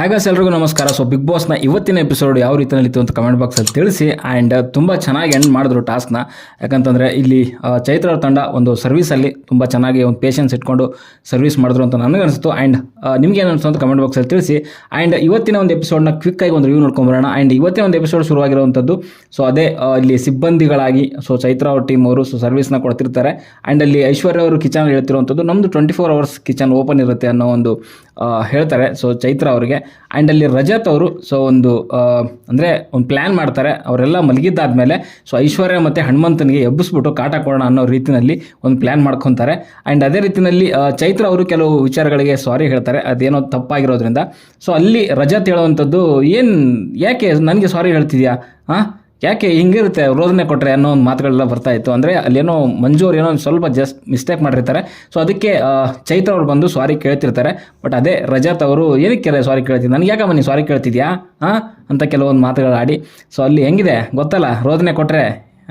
ಹಾಗಾಸ್ ಎಲ್ರಿಗೂ ನಮಸ್ಕಾರ. So big ಬಾಸ್ನ ಇವತ್ತಿನ ಎಪಿಸೋಡ್ ಯಾವ ರೀತಿ ಇತ್ತು ಅಂತ ಕಮೆಂಟ್ ಬಾಕ್ಸಲ್ಲಿ ತಿಳಿಸಿ ಆ್ಯಂಡ್ ತುಂಬ ಚೆನ್ನಾಗಿ ಎಂಡ್ ಮಾಡಿದ್ರು ಟಾಸ್ಕ್ನ ಯಾಕಂತಂದರೆ ಇಲ್ಲಿ ಚೈತ್ರ ಅವ್ರ ತಂಡ ಒಂದು ಸರ್ವಿಸಲ್ಲಿ ತುಂಬ ಚೆನ್ನಾಗಿ ಒಂದು ಪೇಷನ್ಸ್ ಇಟ್ಕೊಂಡು ಸರ್ವಿಸ್ ಮಾಡಿದ್ರು ಅಂತ ನನಗೆ ಅನಿಸ್ತು ಆ್ಯಂಡ್ ನಿಮ್ಗೆ ಏನು ಅನಿಸ್ತು ಅಂತ ಕಮೆಂಟ್ ಬಾಕ್ಸಲ್ಲಿ ತಿಳಿಸಿ. ಆ್ಯಂಡ್ ಇವತ್ತಿನ ಒಂದು ಎಪಿಸೋಡ್ನ ಕ್ವಿಕ್ಕಾಗಿ ಒಂದು ರಿವ್ಯೂ ನೋಡ್ಕೊಂಬರೋಣ ಆ್ಯಂಡ್ ಇವತ್ತಿನ ಒಂದು ಎಪಿಸೋಡ್ ಶುರುವಾಗಿರುವಂಥದ್ದು ಸೊ ಅದೇ ಇಲ್ಲಿ ಸಿಬ್ಬಂದಿಗಳಾಗಿ ಸೊ ಚೈತ್ರ ಅವ್ರ ಟೀಮ್ ಅವರು ಸೊ ಸರ್ವಿಸ್ನ ಕೊಡ್ತಿರ್ತಾರೆ. ಆ್ಯಂಡ್ ಅಲ್ಲಿ ಐಶ್ವರ್ಯ ಅವರು ಕಿಚನ್ ಹೇಳ್ತಿರುವಂಥದ್ದು ನಮ್ಮದು twenty four hours kitchen open ಇರುತ್ತೆ ಅನ್ನೋ ಒಂದು ಹೇಳ್ತಾರೆ. ಸೊ ಚೈತ್ರ ಅವರಿಗೆ. ಆ್ಯಂಡ್ ಅಲ್ಲಿ ರಜತ್ ಅವರು ಸೊ ಒಂದು ಅಂದರೆ ಒಂದು ಪ್ಲ್ಯಾನ್ ಮಾಡ್ತಾರೆ. ಅವರೆಲ್ಲ ಮಲಗಿದ್ದಾದ್ಮೇಲೆ ಸೊ ಐಶ್ವರ್ಯ ಮತ್ತು ಹನುಮಂತನಿಗೆ ಎಬ್ಬಿಸ್ಬಿಟ್ಟು ಕಾಟ ಕೊಡೋಣ ಅನ್ನೋ ರೀತಿಯಲ್ಲಿ ಒಂದು ಪ್ಲ್ಯಾನ್ ಮಾಡ್ಕೊತಾರೆ. ಆ್ಯಂಡ್ ಅದೇ ರೀತಿಯಲ್ಲಿ ಚೈತ್ರ ಅವರು ಕೆಲವು ವಿಚಾರಗಳಿಗೆ ಸಾರಿ ಹೇಳ್ತಾರೆ. ಅದೇನೋ ತಪ್ಪಾಗಿರೋದ್ರಿಂದ. ಸೊ ಅಲ್ಲಿ ರಜತ್ ಹೇಳುವಂಥದ್ದು ಏನು, ಯಾಕೆ ನನಗೆ ಸಾರಿ ಹೇಳ್ತಿದ್ಯಾ? ಹಾಂ ಯಾಕೆ ಹಿಂಗಿರುತ್ತೆ ರೋದನೆ ಕೊಟ್ಟರೆ ಅನ್ನೋ ಒಂದು ಮಾತುಗಳೆಲ್ಲ ಬರ್ತಾ ಇತ್ತು? ಅಂದರೆ ಅಲ್ಲೇನೋ ಮಂಜು ಅವ್ರು ಏನೋ ಒಂದು ಸ್ವಲ್ಪ ಜಸ್ಟ್ ಮಿಸ್ಟೇಕ್ ಮಾಡಿರ್ತಾರೆ. ಸೊ ಅದಕ್ಕೆ ಚೈತ್ರ ಅವ್ರು ಬಂದು ಸಾರಿ ಕೇಳ್ತಿರ್ತಾರೆ. ಬಟ್ ಅದೇ ರಜತ್ ಅವರು ಏನಕ್ಕೆ ಸಾರಿ ಕೇಳ್ತೀನಿ ನನಗೆ ಯಾಕಮ್ಮ ನೀನು ಸಾರಿ ಕೇಳ್ತಿದ್ಯಾ? ಹಾಂ ಅಂತ ಕೆಲವೊಂದು ಮಾತುಗಳು ಆಡಿ. ಸೊ ಅಲ್ಲಿ ಹೆಂಗಿದೆ? ಗೊತ್ತಲ್ಲ? ರೋದನೆ ಕೊಟ್ಟರೆ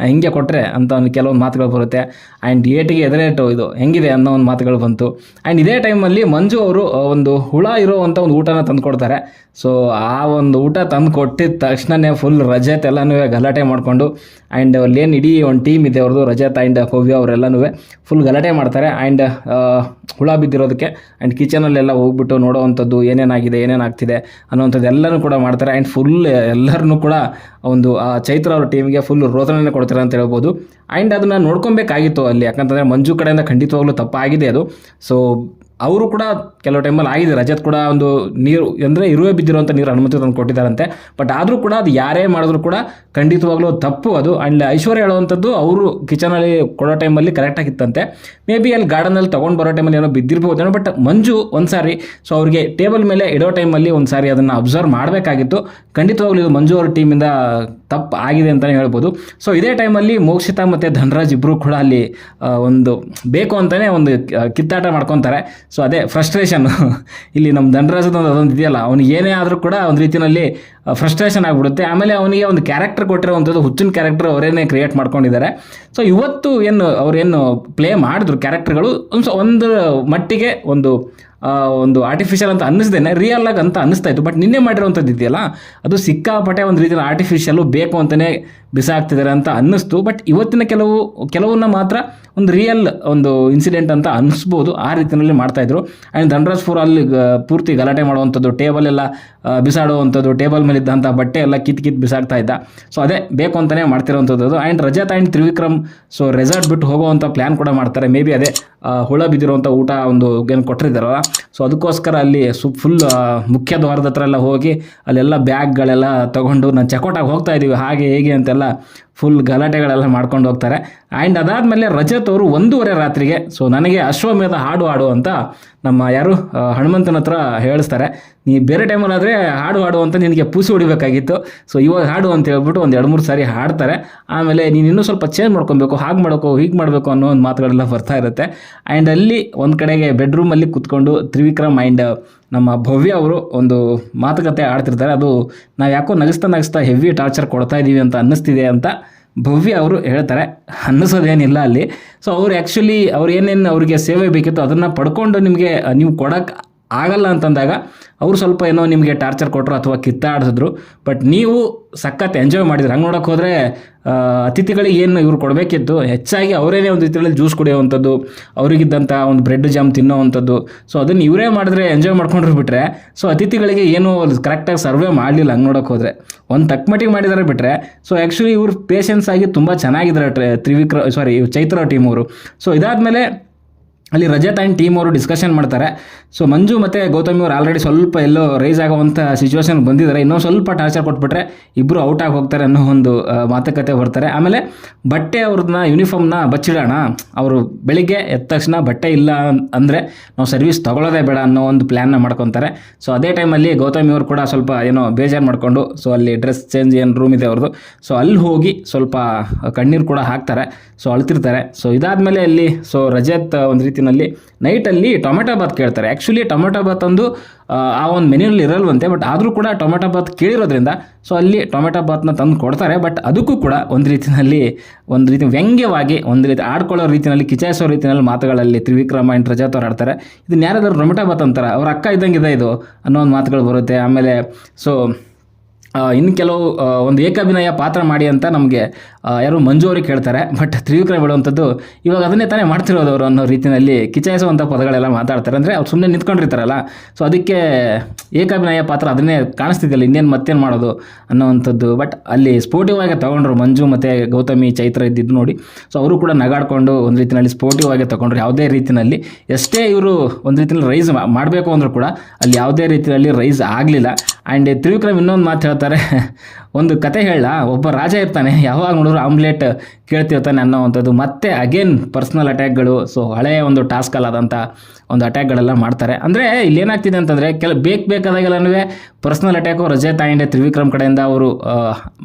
ಹಿಂಗೆ ಕೊಟ್ಟರೆ ಅಂತ ಒಂದು ಕೆಲವೊಂದು ಮಾತುಗಳು ಬರುತ್ತೆ. ಆ್ಯಂಡ್ ಏಟಿಗೆ ಎದುರೇಟು ಇದು ಹೆಂಗಿದೆ ಅನ್ನೋ ಒಂದು ಮಾತುಗಳು ಬಂತು. ಆ್ಯಂಡ್ ಇದೇ ಟೈಮಲ್ಲಿ ಮಂಜು ಅವರು ಒಂದು ಹುಳ ಇರೋವಂಥ ಒಂದು ಊಟನ ತಂದು ಕೊಡ್ತಾರೆ. ಸೊ ಆ ಒಂದು ಊಟ ತಂದು ಕೊಟ್ಟಿದ ತಕ್ಷಣವೇ ಫುಲ್ ರಜತ್ ಎಲ್ಲನೂ ಗಲಾಟೆ ಮಾಡಿಕೊಂಡು. ಆ್ಯಂಡ್ ಅಲ್ಲೇನು ಇಡೀ ಒಂದು ಟೀಮ್ ಇದೆ ಅವ್ರದ್ದು ರಜತ್ ಆ್ಯಂಡ್ ಭವ್ಯ ಅವರೆಲ್ಲನೂ ಫುಲ್ ಗಲಾಟೆ ಮಾಡ್ತಾರೆ. ಆ್ಯಂಡ್ ಹುಳ ಬಿದ್ದಿರೋದಕ್ಕೆ ಆ್ಯಂಡ್ ಕಿಚನಲ್ಲೆಲ್ಲ ಹೋಗ್ಬಿಟ್ಟು ನೋಡೋವಂಥದ್ದು ಏನೇನಾಗಿದೆ, ಏನೇನಾಗ್ತಿದೆ ಅನ್ನೋವಂಥದ್ದು ಎಲ್ಲನೂ ಕೂಡ ಮಾಡ್ತಾರೆ. ಆ್ಯಂಡ್ ಫುಲ್ ಎಲ್ಲರನ್ನೂ ಕೂಡ ಒಂದು ಚೈತ್ರ ಅವ್ರ ಟೀಮ್ಗೆ ಫುಲ್ ರೋದನೆ ಕೊಡ್ತಾರೆ ಅಂತ ಹೇಳ್ಬೋದು. ಆ್ಯಂಡ್ ಅದನ್ನು ನೋಡ್ಕೊಬೇಕಾಗಿತ್ತು. ಅಲ್ಲಿ ಯಾಕಂತಂದರೆ ಮಂಜು ಕಡೆಯಿಂದ ಖಂಡಿತವಾಗ್ಲೂ ತಪ್ಪಾಗಿದೆ ಅದು. ಸೊ ಅವರು ಕೂಡ ಕೆಲವು ಟೈಮಲ್ಲಿ ಆಗಿದೆ. ರಜತ್ ಕೂಡ ಒಂದು ನೀರು, ಅಂದರೆ ಇರುವೆ ಬಿದ್ದಿರುವಂಥ ನೀರು ಅನುಮತಿ ತಂದು ಕೊಟ್ಟಿದ್ದಾರಂತೆ. ಬಟ್ ಆದರೂ ಕೂಡ ಅದು ಯಾರೇ ಮಾಡಿದ್ರು ಕೂಡ ಖಂಡಿತವಾಗ್ಲೂ ತಪ್ಪು ಅದು. ಆ್ಯಂಡ್ ಐಶ್ವರ್ಯ ಹೇಳುವಂಥದ್ದು ಅವರು ಕಿಚನಲ್ಲಿ ಕೊಡೋ ಟೈಮಲ್ಲಿ ಕರೆಕ್ಟಾಗಿತ್ತಂತೆ ಮೇ ಬಿ ಅಲ್ಲಿ ಗಾರ್ಡನಲ್ಲಿ ತೊಗೊಂಡು ಬರೋ ಟೈಮಲ್ಲಿ ಏನೋ ಬಿದ್ದಿರ್ಬೋದೇನೋ ಬಟ್ ಮಂಜು ಒಂದು ಸಾರಿ ಸೊ ಅವ್ರಿಗೆ ಟೇಬಲ್ ಮೇಲೆ ಇಡೋ ಟೈಮಲ್ಲಿ ಒಂದು ಸಾರಿ ಅದನ್ನು ಅಬ್ಸರ್ವ್ ಮಾಡಬೇಕಾಗಿತ್ತು. ಖಂಡಿತವಾಗ್ಲೂ ಇದು ಮಂಜು ಅವ್ರ ಟೀಮಿಂದ ತಪ್ಪು ಆಗಿದೆ ಅಂತಲೇ ಹೇಳ್ಬೋದು. ಸೊ ಇದೇ ಟೈಮಲ್ಲಿ ಮೋಕ್ಷಿತಾ ಮತ್ತು ಧನರಾಜ್ ಇಬ್ಬರು ಕೂಡ ಅಲ್ಲಿ ಒಂದು ಬೇಕು ಅಂತಲೇ ಒಂದು ಕಿತ್ತಾಟ ಮಾಡ್ಕೊತಾರೆ. ಸೊ ಅದೇ ಫ್ರಸ್ಟ್ರೇಷನ್ ಇಲ್ಲಿ ನಮ್ಮ ಧನರಾಜದ ಅದೊಂದು ಇದೆಯಲ್ಲ, ಅವ್ನಿಗೆ ಏನೇ ಆದರೂ ಕೂಡ ಒಂದು ರೀತಿಯಲ್ಲಿ ಫ್ರಸ್ಟ್ರೇಷನ್ ಆಗಿಬಿಡುತ್ತೆ. ಆಮೇಲೆ ಅವನಿಗೆ ಒಂದು ಕ್ಯಾರೆಕ್ಟರ್ ಕೊಟ್ಟಿರೋವಂಥದ್ದು ಹುಚ್ಚಿನ ಕ್ಯಾರೆಕ್ಟರ್ ಅವರೇನೇ ಕ್ರಿಯೇಟ್ ಮಾಡ್ಕೊಂಡಿದ್ದಾರೆ. ಸೊ ಇವತ್ತು ಏನು, ಅವರೇನು ಪ್ಲೇ ಮಾಡಿದ್ರು ಕ್ಯಾರೆಕ್ಟರ್ಗಳು ಒಂದು ಒಂದು ಮಟ್ಟಿಗೆ ಒಂದು ಒಂದು ಆರ್ಟಿಫಿಷಿಯಲ್ ಅಂತ ಅನ್ನಿಸ್ದೇನೆ ರಿಯಲ್ ಆಗಿ ಅಂತ ಅನ್ನಿಸ್ತಾ ಇತ್ತು. ಬಟ್ ನಿನ್ನೆ ಮಾಡಿರೋವಂಥದ್ದು ಇದೆಯಲ್ಲ, ಅದು ಸಿಕ್ಕಾಪಟ್ಟೆ ಒಂದು ರೀತಿಯ ಆರ್ಟಿಫಿಷಿಯಲ್ಲು ಬೇಕು ಅಂತಲೇ ಬಿಸಾಕ್ತಿದ್ದಾರೆ ಅಂತ ಅನ್ನಿಸ್ತು. ಬಟ್ ಇವತ್ತಿನ ಕೆಲವು, ಕೆಲವನ್ನ ಮಾತ್ರ ಒಂದು ರಿಯಲ್ ಒಂದು ಇನ್ಸಿಡೆಂಟ್ ಅಂತ ಅನ್ನಿಸ್ಬೋದು. ಆ ರೀತಿಯಲ್ಲಿ ಮಾಡ್ತಾಯಿದ್ರು ಆ್ಯಂಡ್ ಫೋರ್ ಅಲ್ಲಿ ಪೂರ್ತಿ ಗಲಾಟೆ ಮಾಡುವಂಥದ್ದು ಟೇಬಲ್ ಎಲ್ಲ ಬಿಸಾಡುವಂಥದ್ದು ಟೇಬಲ್ ಮೇಲೆ ಇದ್ದಂಥ ಬಟ್ಟೆ ಎಲ್ಲ ಕಿತ್ ಕಿತ್ ಬಿಸಾಡ್ತಾ ಇದ್ದ. ಸೊ ಅದೇ ಬೇಕು ಅಂತಲೇ ಮಾಡ್ತಿರೋವಂಥದ್ದು and Rajat and Trivikram so resort ಬಿಟ್ಟು ಹೋಗುವಂಥ ಪ್ಲ್ಯಾನ್ ಕೂಡ ಮಾಡ್ತಾರೆ. ಮೇ ಬಿ ಅದೇ ಹುಳ ಬಿದ್ದಿರುವಂಥ ಊಟ ಒಂದು ಏನು ಕೊಟ್ಟಿದ್ದಾರಲ್ಲ. ಸೊ ಅದಕ್ಕೋಸ್ಕರ ಅಲ್ಲಿ ಸು ಫುಲ್ ಮುಖ್ಯ ದ್ವಾರದ ಹತ್ರ ಎಲ್ಲ ಹೋಗಿ ಅಲ್ಲೆಲ್ಲ ಬ್ಯಾಗ್ಗಳೆಲ್ಲ ತೊಗೊಂಡು ನಾನು ಚೆಕೌಟಾಗಿ ಹೋಗ್ತಾ ಇದ್ದೀವಿ ಹಾಗೆ, ಹೇಗೆ ಅಂತೆಲ್ಲ ಫುಲ್ ಗಲಾಟೆಗಳೆಲ್ಲ ಮಾಡ್ಕೊಂಡು ಹೋಗ್ತಾರೆ. ಆ್ಯಂಡ್ ಅದಾದಮೇಲೆ ರಜತ್ ಅವರು ಒಂದೂವರೆ ರಾತ್ರಿಗೆ ಸೊ ನನಗೆ ಅಶ್ವಮೇಧ ಹಾಡು ಹಾಡು ಅಂತ ನಮ್ಮ ಯಾರು ಹನುಮಂತನ ಹತ್ರ ಹೇಳಿಸ್ತಾರೆ. ನೀ ಬೇರೆ ಟೈಮಲ್ಲಾದರೆ ಹಾಡು ಹಾಡು ಅಂತ ನಿನಗೆ ಪೂಸಿ ಹೊಡಿಬೇಕಾಗಿತ್ತು. ಸೊ ಇವಾಗ ಹಾಡು ಅಂತ ಹೇಳ್ಬಿಟ್ಟು ಒಂದು ಎರಡು ಮೂರು ಸಾರಿ ಹಾಡ್ತಾರೆ. ಆಮೇಲೆ ನೀನು ಇನ್ನೂ ಸ್ವಲ್ಪ ಚೇಂಜ್ ಮಾಡ್ಕೊಬೇಕು, ಹಾಗೆ ಮಾಡಬೇಕು ಹೀಗೆ ಮಾಡಬೇಕು ಅನ್ನೋ ಒಂದು ಮಾತುಗಳೆಲ್ಲ ಬರ್ತಾ ಇರುತ್ತೆ. ಆ್ಯಂಡ್ ಅಲ್ಲಿ ಒಂದು ಕಡೆಗೆ ಬೆಡ್ರೂಮಲ್ಲಿ ಕುತ್ಕೊಂಡು ತ್ರಿವಿಕ್ರಮ್ ಆ್ಯಂಡ್ ನಮ್ಮ ಭವ್ಯ ಅವರು ಒಂದು ಮಾತುಕತೆ ಆಡ್ತಿರ್ತಾರೆ. ಅದು ನಾವು ಯಾಕೋ ನಗಿಸ್ತಾ ನಗಿಸ್ತಾ ಹೆವಿ ಟಾರ್ಚರ್ ಕೊಡ್ತಾ ಇದ್ದೀವಿ ಅಂತ ಅನ್ನಿಸ್ತಿದೆ ಅಂತ ಭವ್ಯ ಅವರು ಹೇಳ್ತಾರೆ. ಅನ್ನಿಸೋದೇನಿಲ್ಲ ಅಲ್ಲಿ. ಸೊ ಅವ್ರು ಆ್ಯಕ್ಚುಲಿ ಅವ್ರು ಏನೇನು ಅವರಿಗೆ ಸೇವೆ ಬೇಕಿತ್ತು ಅದನ್ನು ಪಡ್ಕೊಂಡು ನಿಮಗೆ ನೀವು ಕೊಡೋಕ್ಕೆ ಆಗಲ್ಲ ಅಂತಂದಾಗ ಅವರು ಸ್ವಲ್ಪ ಏನೋ ನಿಮಗೆ ಟಾರ್ಚರ್ ಕೊಟ್ಟರು ಅಥವಾ ಕಿತ್ತಾಡಿಸಿದ್ರು. ಬಟ್ ನೀವು ಸಖತ್ ಎಂಜಾಯ್ ಮಾಡಿದ್ರು. ಹಂಗೆ ನೋಡೋಕೆ ಹೋದರೆ ಅತಿಥಿಗಳಿಗೆ ಏನು ಇವ್ರು ಕೊಡಬೇಕಿತ್ತು? ಹೆಚ್ಚಾಗಿ ಅವರೇನೇ ಒಂದು ರೀತಿಯಲ್ಲಿ ಜ್ಯೂಸ್ ಕುಡಿಯೋವಂಥದ್ದು, ಅವರಿಗಿದ್ದಂಥ ಒಂದು ಬ್ರೆಡ್ ಜಾಮ್ ತಿನ್ನೋವಂಥದ್ದು. ಸೊ ಅದನ್ನು ಇವರೇ ಮಾಡಿದ್ರೆ ಎಂಜಾಯ್ ಮಾಡ್ಕೊಂಡ್ರು ಬಿಟ್ಟರೆ ಸೊ ಅತಿಥಿಗಳಿಗೆ ಏನು ಕರೆಕ್ಟಾಗಿ ಸರ್ವೇ ಮಾಡಲಿಲ್ಲ ಹಂಗೆ ನೋಡೋಕೆ ಹೋದರೆ. ಒಂದು ತಕ್ಕಮಟ್ಟಿಗೆ ಮಾಡಿದ್ದಾರೆ ಬಿಟ್ಟರೆ ಸೊ ಆ್ಯಕ್ಚುಲಿ ಇವರು ಪೇಷನ್ಸ್ ಆಗಿ ತುಂಬ ಚೆನ್ನಾಗಿದ್ದಾರೆ ಟ್ರೆ, ತ್ರಿವಿಕ್ರ ಸಾರಿ ಚೈತ್ರ ಟೀಮ್ ಅವರು. ಸೊ ಇದಾದಮೇಲೆ ಅಲ್ಲಿ ರಜತ್ ಆ್ಯಂಡ್ ಟೀಮ್ ಅವರು ಡಿಸ್ಕಷನ್ ಮಾಡ್ತಾರೆ. ಸೊ ಮಂಜು ಮತ್ತು ಗೌತಮಿ ಅವರು ಆಲ್ರೆಡಿ ಸ್ವಲ್ಪ ಎಲ್ಲೋ ರೈಸ್ ಆಗೋವಂಥ ಸಿಚುವೇಶನ್ ಬಂದಿದ್ದಾರೆ. ಇನ್ನೂ ಸ್ವಲ್ಪ ಟಾರ್ಚರ್ ಕೊಟ್ಬಿಟ್ರೆ ಇಬ್ಬರು ಔಟ್ ಆಗಿ ಹೋಗ್ತಾರೆ ಅನ್ನೋ ಒಂದು ಮಾತುಕತೆ ಬರ್ತಾರೆ. ಆಮೇಲೆ ಬಟ್ಟೆ ಅವ್ರನ್ನ ಯೂನಿಫಾರ್ಮ್ನ ಬಚ್ಚಿಡೋಣ. ಅವರು ಬೆಳಿಗ್ಗೆ ಎದ್ದ ತಕ್ಷಣ ಬಟ್ಟೆ ಇಲ್ಲ ಅಂದರೆ ನಾವು ಸರ್ವಿಸ್ ತಗೊಳ್ಳೋದೇ ಬೇಡ ಅನ್ನೋ ಒಂದು ಪ್ಲ್ಯಾನ್ನ ಮಾಡ್ಕೊತಾರೆ. ಸೊ ಅದೇ ಟೈಮಲ್ಲಿ ಗೌತಮಿ ಅವರು ಕೂಡ ಸ್ವಲ್ಪ ಏನೋ ಬೇಜಾರು ಮಾಡಿಕೊಂಡು ಸೊ ಅಲ್ಲಿ ಡ್ರೆಸ್ ಚೇಂಜ್ ಏನು ರೂಮ್ ಇದೆ ಅವ್ರದ್ದು ಸೊ ಅಲ್ಲಿ ಹೋಗಿ ಸ್ವಲ್ಪ ಕಣ್ಣೀರು ಕೂಡ ಹಾಕ್ತಾರೆ. ಸೊ ಅಳ್ತಿರ್ತಾರೆ. ಸೊ ಇದಾದಮೇಲೆ ಅಲ್ಲಿ ಸೊ ರಜತ್ ಒಂದು ರೀತಿ ರೀತಿಯಲ್ಲಿ ನೈಟಲ್ಲಿ ಟೊಮೆಟೊ ಬಾತ್ ಕೇಳ್ತಾರೆ. ಆ್ಯಕ್ಚುಲಿ ಟೊಮೆಟೊ ಬಾತ್ ಅಂದು ಆ, ಒಂದು ಮೆನ್ಯೂನಲ್ಲಿ ಇರಲ್ವಂತೆ ಬಟ್ ಆದರೂ ಕೂಡ ಟೊಮೆಟೊ ಬಾತ್ ಕೇಳಿರೋದ್ರಿಂದ ಸೊ ಅಲ್ಲಿ ಟೊಮೆಟೊ ಬಾತ್ನ ತಂದು ಕೊಡ್ತಾರೆ ಬಟ್ ಅದಕ್ಕೂ ಕೂಡ ಒಂದು ರೀತಿಯಲ್ಲಿ ಒಂದು ರೀತಿ ವ್ಯಂಗ್ಯವಾಗಿ ಒಂದು ರೀತಿ ಆಡ್ಕೊಳ್ಳೋ ರೀತಿಯಲ್ಲಿ ಕಿಚಾಯಿಸೋ ರೀತಿಯಲ್ಲಿ ಮಾತುಗಳಲ್ಲಿ ತ್ರಿವಿಕ್ರಮ ಆ್ಯಂಡ್ ರಜಾತ್ ಅವ್ರು ಆಡ್ತಾರೆ. ಇದನ್ನ ಯಾರಾದರೂ ಟೊಮೆಟೊ ಬಾತ್ ಅಂತಾರೆ ಅವ್ರ ಅಕ್ಕ ಇದ್ದಂಗೆ ಇದೆ ಇದು ಅನ್ನೋ ಒಂದು ಮಾತುಗಳು ಬರುತ್ತೆ. ಆಮೇಲೆ ಸೊ ಇನ್ನು ಕೆಲವು ಒಂದು ಏಕಾಭಿನಯ ಪಾತ್ರ ಮಾಡಿ ಅಂತ ನಮಗೆ ಯಾರು ಮಂಜು ಅವ್ರಿಗೆ ಕೇಳ್ತಾರೆ. ಬಟ್ ತ್ರಿವಿಕ್ರಮ ಹೇಳುವಂಥದ್ದು, ಇವಾಗ ಅದನ್ನೇ ತಾನೇ ಮಾಡ್ತಿರೋದು ಅವರು ಅನ್ನೋ ರೀತಿಯಲ್ಲಿ ಕಿಚಾಯಿಸುವಂಥ ಪದಗಳೆಲ್ಲ ಮಾತಾಡ್ತಾರೆ. ಅಂದರೆ ಅವ್ರು ಸುಮ್ಮನೆ ನಿಂತ್ಕೊಂಡಿರ್ತಾರಲ್ಲ. ಸೊ ಅದಕ್ಕೆ ಏಕಾಭಿನಯ ಪಾತ್ರ ಅದನ್ನೇ ಕಾಣಿಸ್ತಿದ್ದಿಲ್ಲ ಇನ್ನೇನು ಮತ್ತೇನು ಮಾಡೋದು ಅನ್ನೋವಂಥದ್ದು. ಬಟ್ ಅಲ್ಲಿ ಸ್ಪೋರ್ಟಿವ್ ಆಗಿ ತಗೊಂಡ್ರು ಮಂಜು ಮತ್ತು ಗೌತಮಿ, ಚೈತ್ರ ಇದ್ದಿದ್ದು ನೋಡಿ. ಸೊ ಅವರು ಕೂಡ ನಗಾಡ್ಕೊಂಡು ಒಂದು ರೀತಿಯಲ್ಲಿ ಸ್ಪೋರ್ಟಿವ್ ಆಗಿ ತಗೊಂಡ್ರು. ಯಾವುದೇ ರೀತಿಯಲ್ಲಿ ಎಷ್ಟೇ ಇವರು ಒಂದು ರೀತಿಯಲ್ಲಿ ರೈಸ್ ಮಾಡಬೇಕು ಅಂದರೂ ಕೂಡ ಅಲ್ಲಿ ಯಾವುದೇ ರೀತಿಯಲ್ಲಿ ರೈಸ್ ಆಗಲಿಲ್ಲ. ಆ್ಯಂಡ್ ತ್ರಿವಿಕ್ರಮ್ ಇನ್ನೊಂದು ಮಾತು ಹೇಳ್ತಾರೆ. ಒಂದು ಕತೆ ಹೇಳ, ಒಬ್ಬ ರಾಜ ಇರ್ತಾನೆ, ಯಾವಾಗ ನೋಡಿದ್ರು ಆಮ್ಲೆಟ್ ಕೇಳ್ತಿರ್ತಾನೆ ಅನ್ನೋವಂಥದ್ದು. ಮತ್ತೆ ಅಗೇನ್ ಪರ್ಸ್ನಲ್ ಅಟ್ಯಾಕ್ಗಳು ಸೊ ಹಳೆಯ ಒಂದು ಟಾಸ್ಕಲ್ಲಾದಂಥ ಒಂದು ಅಟ್ಯಾಕ್ಗಳೆಲ್ಲ ಮಾಡ್ತಾರೆ. ಅಂದರೆ ಇಲ್ಲಿ ಏನಾಗ್ತಿದೆ ಅಂತಂದರೆ ಕೆಲ, ಬೇಕು ಬೇಕಾದಾಗೆಲ್ಲನೂ ಪರ್ಸ್ನಲ್ ಅಟ್ಯಾಕು ರಜೆ ತಾಯಿಂಡೆ ತ್ರಿವಿಕ್ರಮ್ ಕಡೆಯಿಂದ ಅವರು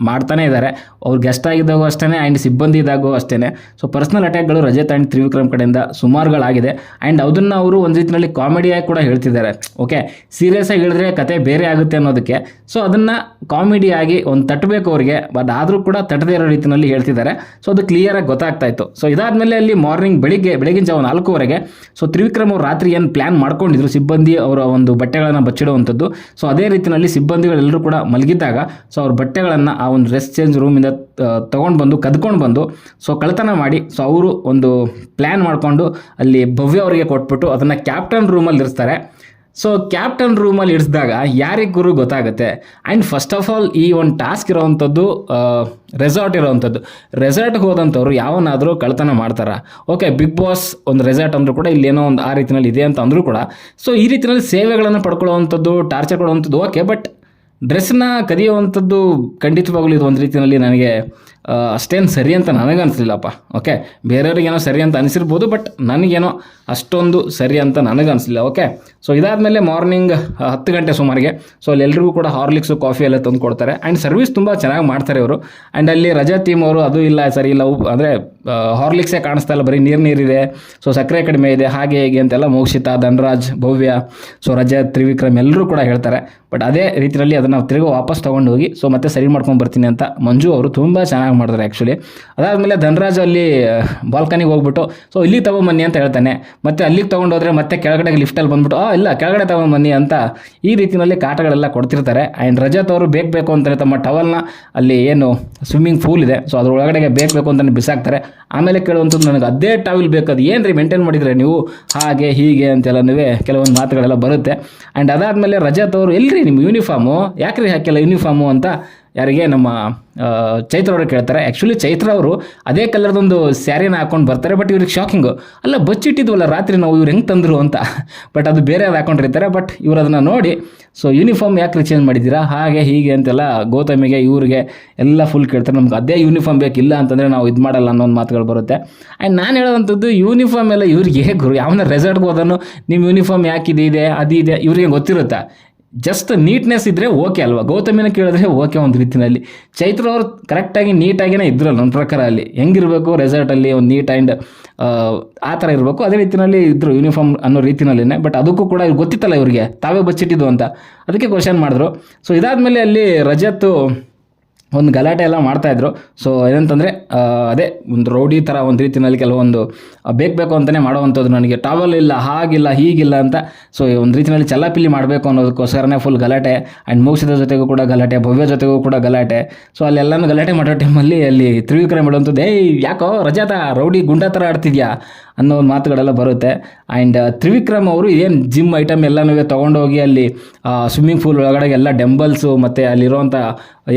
ಮಾಡ್ತಾನೆ ಇದ್ದಾರೆ. ಅವ್ರು ಗೆಸ್ಟ್ ಆಗಿದ್ದಾಗೂ ಅಷ್ಟೇ ಆ್ಯಂಡ್ ಸಿಬ್ಬಂದಿ ಇದ್ದಾಗೂ ಅಷ್ಟೇ ಸೊ ಪರ್ಸ್ನಲ್ ಅಟ್ಯಾಕ್ಗಳು ರಜೆ ತಾಯಿಂಡ್ ತ್ರಿವಿಕ್ರಮ್ ಕಡೆಯಿಂದ ಸುಮಾರುಗಳಾಗಿದೆ. ಆ್ಯಂಡ್ ಅದನ್ನು ಅವರು ಒಂದು ರೀತಿಯಲ್ಲಿ ಕಾಮಿಡಿಯಾಗಿ ಕೂಡ ಹೇಳ್ತಿದ್ದಾರೆ. ಓಕೆ ಸೀರಿಯಸ್ ಆಗಿ ಹೇಳಿದ್ರೆ ಕತೆ ಬೇರೆ ಆಗುತ್ತೆ ಅನ್ನೋದಕ್ಕೆ. ಸೊ ಅದನ್ನು ಕಾಮಿಡಿಯಾಗಿ ಒಂದು ತಟ್ಟಬೇಕು ಅವ್ರಿಗೆ. ಬಟ್ ಆದರೂ ಕೂಡ ತಟ್ಟದೇ ಇರೋ ರೀತಿಯಲ್ಲಿ ಹೇಳ್ತಿದ್ದಾರೆ. ಸೊ ಅದು ಕ್ಲಿಯರಾಗಿ ಗೊತ್ತಾಗ್ತಾ ಇತ್ತು. ಸೊ ಇದಾದಮೇಲೆ ಅಲ್ಲಿ ಮಾರ್ನಿಂಗ್ ಬೆಳಿಗ್ಗೆ, ಬೆಳಗಿನ ಜಾವ ನಾಲ್ಕೂವರೆಗೆ. ಸೊ ತ್ರಿವಿಕ್ರಮ್ ಅವ್ರು ರಾತ್ರಿ ಏನು ಪ್ಲ್ಯಾನ್ ಮಾಡ್ಕೊಂಡಿದ್ರು ಸಿಬ್ಬಂದಿ ಅವರ ಒಂದು ಬಟ್ಟೆಗಳನ್ನು ಬಚ್ಚಿಡುವಂಥದ್ದು. ಸೊ ಅದೇ ರೀತಿಯಲ್ಲಿ ಸಿಬ್ಬಂದಿಗಳೆಲ್ಲರೂ ಕೂಡ ಮಲಗಿದ್ದಾಗ ಸೊ ಅವ್ರ ಬಟ್ಟೆಗಳನ್ನು ಆ ಒಂದು ರೆಸ್ಟ್ ಚೇಂಜ್ ರೂಮಿಂದ ತೊಗೊಂಡು ಬಂದು, ಕದ್ಕೊಂಡು ಬಂದು ಸೊ ಕಳ್ತನ ಮಾಡಿ ಸೊ ಅವರು ಒಂದು ಪ್ಲ್ಯಾನ್ ಮಾಡಿಕೊಂಡು ಅಲ್ಲಿ ಭವ್ಯ ಅವರಿಗೆ ಕೊಟ್ಬಿಟ್ಟು ಅದನ್ನು ಕ್ಯಾಪ್ಟನ್ ರೂಮಲ್ಲಿ ಇರಿಸ್ತಾರೆ ಸೊ ಕ್ಯಾಪ್ಟನ್ ರೂಮಲ್ಲಿ ಇಡಿಸಿದಾಗ ಯಾರಿಗೆ ಗುರು ಗೊತ್ತಾಗುತ್ತೆ? ಆ್ಯಂಡ್ ಫಸ್ಟ್ ಆಫ್ ಆಲ್ ಈ ಒಂದು ಟಾಸ್ಕ್ ಇರೋವಂಥದ್ದು ರೆಸಾರ್ಟ್ ಇರೋವಂಥದ್ದು. ರೆಸಾರ್ಟ್ಗೆ ಹೋದಂಥವ್ರು ಯಾವನಾದರೂ ಕಳ್ತನ ಮಾಡ್ತಾರೆ? ಓಕೆ ಬಿಗ್ ಬಾಸ್ ಒಂದು ರೆಸಾರ್ಟ್ ಅಂದರೂ ಕೂಡ ಇಲ್ಲಿ ಏನೋ ಒಂದು ಆ ರೀತಿಯಲ್ಲಿ ಇದೆ ಅಂತ ಅಂದರೂ ಕೂಡ. ಸೊ ಈ ರೀತಿಯಲ್ಲಿ ಸೇವೆಗಳನ್ನು ಪಡ್ಕೊಳ್ಳುವಂಥದ್ದು ಟಾರ್ಚರ್ ಕೊಡುವಂಥದ್ದು ಓಕೆ ಬಟ್ ಡ್ರೆಸ್ಸನ್ನ ಕದಿಯುವಂಥದ್ದು ಖಂಡಿತವಾಗಲೂ ಇದು ಒಂದು ರೀತಿಯಲ್ಲಿ ನನಗೆ ಅಷ್ಟೇನು ಸರಿ ಅಂತ ನನಗನ್ಸಲಿಲ್ಲಪ್ಪ ಓಕೆ ಬೇರೆಯವ್ರಿಗೇನೋ ಸರಿ ಅಂತ ಅನಿಸಿರ್ಬೋದು ಬಟ್ ನನಗೇನೋ ಅಷ್ಟೊಂದು ಸರಿ ಅಂತ ನನಗನ್ಸಲಿಲ್ಲ ಓಕೆ ಸೊ ಇದಾದಮೇಲೆ ಮಾರ್ನಿಂಗ್ ಹತ್ತು ಗಂಟೆ ಸುಮಾರಿಗೆ ಸೊ ಅಲ್ಲಿ ಎಲ್ರಿಗೂ ಕೂಡ ಹಾರ್ಲಿಕ್ಸು ಕಾಫಿ ಎಲ್ಲ ತಂದು ಕೊಡ್ತಾರೆ. ಆ್ಯಂಡ್ ಸರ್ವಿಸ್ ತುಂಬ ಚೆನ್ನಾಗಿ ಮಾಡ್ತಾರೆ ಇವರು. ಆ್ಯಂಡ್ ಅಲ್ಲಿ ರಜಾ ಟೀಮ್ ಅವರು ಅದು ಇಲ್ಲ, ಸರಿ, ಇಲ್ಲ ಅಂದರೆ ಹಾರ್ಲಿಕ್ಸೇ ಕಾಣಿಸ್ತಾ ಇಲ್ಲ, ಬರೀ ನೀರು ನೀರಿದೆ. ಸೊ ಸಕ್ಕರೆ ಕಡಿಮೆ ಇದೆ, ಹಾಗೆ ಹೇಗೆ ಅಂತೆಲ್ಲ ಮೋಕ್ಷಿತ, ಧನರಾಜ್, ಭವ್ಯ ಸೊ ರಜಾ, ತ್ರಿವಿಕ್ರಮ್ ಎಲ್ಲರೂ ಕೂಡ ಹೇಳ್ತಾರೆ. ಬಟ್ ಅದೇ ರೀತಿಯಲ್ಲಿ ಅದನ್ನು ತಿರುಗಿ ವಾಪಸ್ ತೊಗೊಂಡು ಹೋಗಿ ಸೊ ಮತ್ತೆ ಸರಿ ಮಾಡ್ಕೊಂಡು ಬರ್ತೀನಿ ಅಂತ ಮಂಜು ಅವರು ತುಂಬ ಚೆನ್ನಾಗಿ ಮಾಡಿದ್ರು ಆ್ಯಕ್ಚುಲಿ ಅದಾದಮೇಲೆ ಧನರಾಜ್ ಅಲ್ಲಿ ಬಾಲ್ಕನಿಗೆ ಹೋಗ್ಬಿಟ್ಟು ಸೊ ಇಲ್ಲಿಗೆ ತೊಗೊಂಬನ್ನಿ ಅಂತ ಹೇಳ್ತಾನೆ. ಮತ್ತೆ ಅಲ್ಲಿಗೆ ತೊಗೊಂಡೋದ್ರೆ ಮತ್ತೆ ಕೆಳಗಡೆ ಲಿಫ್ಟಲ್ಲಿ ಬಂದ್ಬಿಟ್ಟು, ಆ, ಇಲ್ಲ, ಕೆಳಗಡೆ ತೊಗೊಂಬನ್ನಿ ಅಂತ ಈ ರೀತಿಯಲ್ಲಿ ಕಾಟಗಳೆಲ್ಲ ಕೊಡ್ತಿರ್ತಾರೆ. ಆ್ಯಂಡ್ ರಜತ್ ಅವರು ಬೇಕು ಬೇಕು ಅಂತಾರೆ, ತಮ್ಮ ಟವಲ್ನ ಅಲ್ಲಿ ಏನು ಸ್ವಿಮ್ಮಿಂಗ್ ಪೂಲ್ ಇದೆ. ಸೊ ಅದ್ರ ಒಳಗಡೆಗೆ ಬೇಕು ಬೇಕು ಅಂತಲೇ ಬಿಸಾಕ್ತಾರೆ. ಆಮೇಲೆ ಕೇಳುವಂಥದ್ದು ನನಗೆ ಅದೇ ಟವಲ್ ಬೇಕು. ಅದು ಏನು ರೀ ಮೇಂಟೈನ್ ಮಾಡಿದ್ರೆ ನೀವು? ಹಾಗೆ, ಹೀಗೆ ಅಂತೆಲ್ಲನೂ ಕೆಲವೊಂದು ಮಾತುಗಳೆಲ್ಲ ಬರುತ್ತೆ. ಆ್ಯಂಡ್ ಅದಾದಮೇಲೆ ರಜತ್ ಅವರು, ಎಲ್ರಿ ನಿಮ್ಮ ಯೂನಿಫಾರ್ಮು ಯಾಕ್ರಿ ಹಾಕಿಲ್ಲ ಯೂನಿಫಾರ್ಮು ಅಂತ ಯಾರಿಗೆ ನಮ್ಮ ಚೈತ್ರ ಅವರು ಕೇಳ್ತಾರೆ. ಆ್ಯಕ್ಚುಲಿ ಚೈತ್ರ ಅವರು ಅದೇ ಕಲರ್ದೊಂದು ಸ್ಯಾರಿನ ಹಾಕೊಂಡು ಬರ್ತಾರೆ ಬಟ್ ಇವ್ರಿಗೆ ಶಾಕಿಂಗು ಅಲ್ಲ ಬಚ್ಚಿಟ್ಟಿದ್ವಲ್ಲ ರಾತ್ರಿ ನಾವು ಇವ್ರು ಹೆಂಗೆ ತಂದರು ಅಂತ. ಬಟ್ ಅದು ಬೇರೆ ಅದು ಹಾಕೊಂಡಿರ್ತಾರೆ ಬಟ್ ಇವ್ರು ಅದನ್ನು ನೋಡಿ. ಸೊ ಯೂನಿಫಾರ್ಮ್ ಯಾಕೆ ಚೇಂಜ್ ಮಾಡಿದ್ದೀರಾ? ಹಾಗೆ, ಹೀಗೆ ಅಂತೆಲ್ಲ ಗೌತಮಿಗೆ, ಇವ್ರಿಗೆ ಎಲ್ಲ ಫುಲ್ ಕೇಳ್ತಾರೆ. ನಮ್ಗೆ ಅದೇ ಯೂನಿಫಾರ್ಮ್ ಬೇಕಿಲ್ಲ ಅಂತಂದರೆ ನಾವು ಇದು ಮಾಡಲ್ಲ ಅನ್ನೋ ಒಂದು ಮಾತುಗಳು ಬರುತ್ತೆ. ಆ್ಯಂಡ್ ನಾನು ಹೇಳೋವಂಥದ್ದು ಯೂನಿಫಾರ್ಮ್ ಎಲ್ಲ ಇವ್ರಿಗೆ, ಗುರು, ಯಾವನ ರೆಸಾರ್ಟ್ಗೆ ಹೋದನು ನಿಮ್ಮ ಯೂನಿಫಾರ್ಮ್ ಯಾಕಿದೆ, ಇದೆ ಅದು ಇದೆ ಇವ್ರಿಗೆ ಗೊತ್ತಿರುತ್ತಾ? ಜಸ್ಟ್ ನೀಟ್ನೆಸ್ ಇದ್ದರೆ ಓಕೆ ಅಲ್ವಾ? ಗೌತಮಿನ ಕೇಳಿದ್ರೆ ಓಕೆ ಒಂದು ರೀತಿಯಲ್ಲಿ ಚೈತ್ರ ಅವರು ಕರೆಕ್ಟಾಗಿ ನೀಟಾಗಿನೇ ಇದ್ರಲ್ಲ ನನ್ನ ಪ್ರಕಾರ ಅಲ್ಲಿ. ಹೆಂಗಿರಬೇಕು ರೆಸಾರ್ಟಲ್ಲಿ ಒಂದು ನೀಟ್ ಆ್ಯಂಡ್ ಆ ಥರ ಇರಬೇಕು. ಅದೇ ರೀತಿಯಲ್ಲಿ ಇದ್ದರು ಯೂನಿಫಾರ್ಮ್ ಅನ್ನೋ ರೀತಿಯಲ್ಲಿನೇ ಬಟ್ ಅದಕ್ಕೂ ಕೂಡ ಗೊತ್ತಿತ್ತಲ್ಲ ಇವರಿಗೆ. ತಾವೇ ಬಚ್ಚಿಟ್ಟಿದ್ದು ಅಂತ. ಅದಕ್ಕೆ ಕ್ವಶನ್ ಮಾಡಿದ್ರು. ಸೊ ಇದಾದಮೇಲೆ ಅಲ್ಲಿ ರಜತ್ತು ಒಂದು ಗಲಾಟೆ ಎಲ್ಲ ಮಾಡ್ತಾಯಿದ್ರು ಸೊ ಏನಂತಂದರೆ ಅದೇ ಒಂದು ರೌಡಿ ಥರ ಒಂದು ರೀತಿಯಲ್ಲಿ ಕೆಲವೊಂದು ಬೇಕು ಬೇಕು ಅಂತಲೇ ಮಾಡೋವಂಥದ್ದು ನನಗೆ. ಟಾವಲ್ ಇಲ್ಲ, ಹಾಗಿಲ್ಲ, ಹೀಗಿಲ್ಲ ಅಂತ. ಸೊ ಒಂದು ರೀತಿಯಲ್ಲಿ ಚಲ್ಲಾಪಿಲ್ಲಿ ಮಾಡಬೇಕು ಅನ್ನೋದಕ್ಕೋಸ್ಕರನೇ ಫುಲ್ ಗಲಾಟೆ. ಆ್ಯಂಡ್ ಮೋಕ್ಷದ ಜೊತೆಗೂ ಕೂಡ ಗಲಾಟೆ, ಭವ್ಯ ಜೊತೆಗೂ ಕೂಡ ಗಲಾಟೆ. ಸೊ ಅಲ್ಲೆಲ್ಲನೂ ಗಲಾಟೆ ಮಾಡೋ ಟೈಮಲ್ಲಿ ಅಲ್ಲಿ ತ್ರಿವಿಕ್ರಮ ಮಾಡುವಂಥದ್ದು, ಏಯ್, ಯಾಕೋ ರಜಾತ, ರೌಡಿ ಗುಂಡ ಥರ ಆಡ್ತಿದ್ಯಾ? ಅನ್ನೋ ಒಂದು ಮಾತುಗಳೆಲ್ಲ ಬರುತ್ತೆ. ಆ್ಯಂಡ್ ತ್ರಿವಿಕ್ರಮ್ ಅವರು ಏನು ಜಿಮ್ ಐಟಮ್ ಎಲ್ಲನೂ ತೊಗೊಂಡೋಗಿ ಅಲ್ಲಿ ಸ್ವಿಮ್ಮಿಂಗ್ ಪೂಲ್ ಒಳಗಡೆ ಎಲ್ಲ ಡೆಂಬಲ್ಸು ಮತ್ತು ಅಲ್ಲಿರುವಂಥ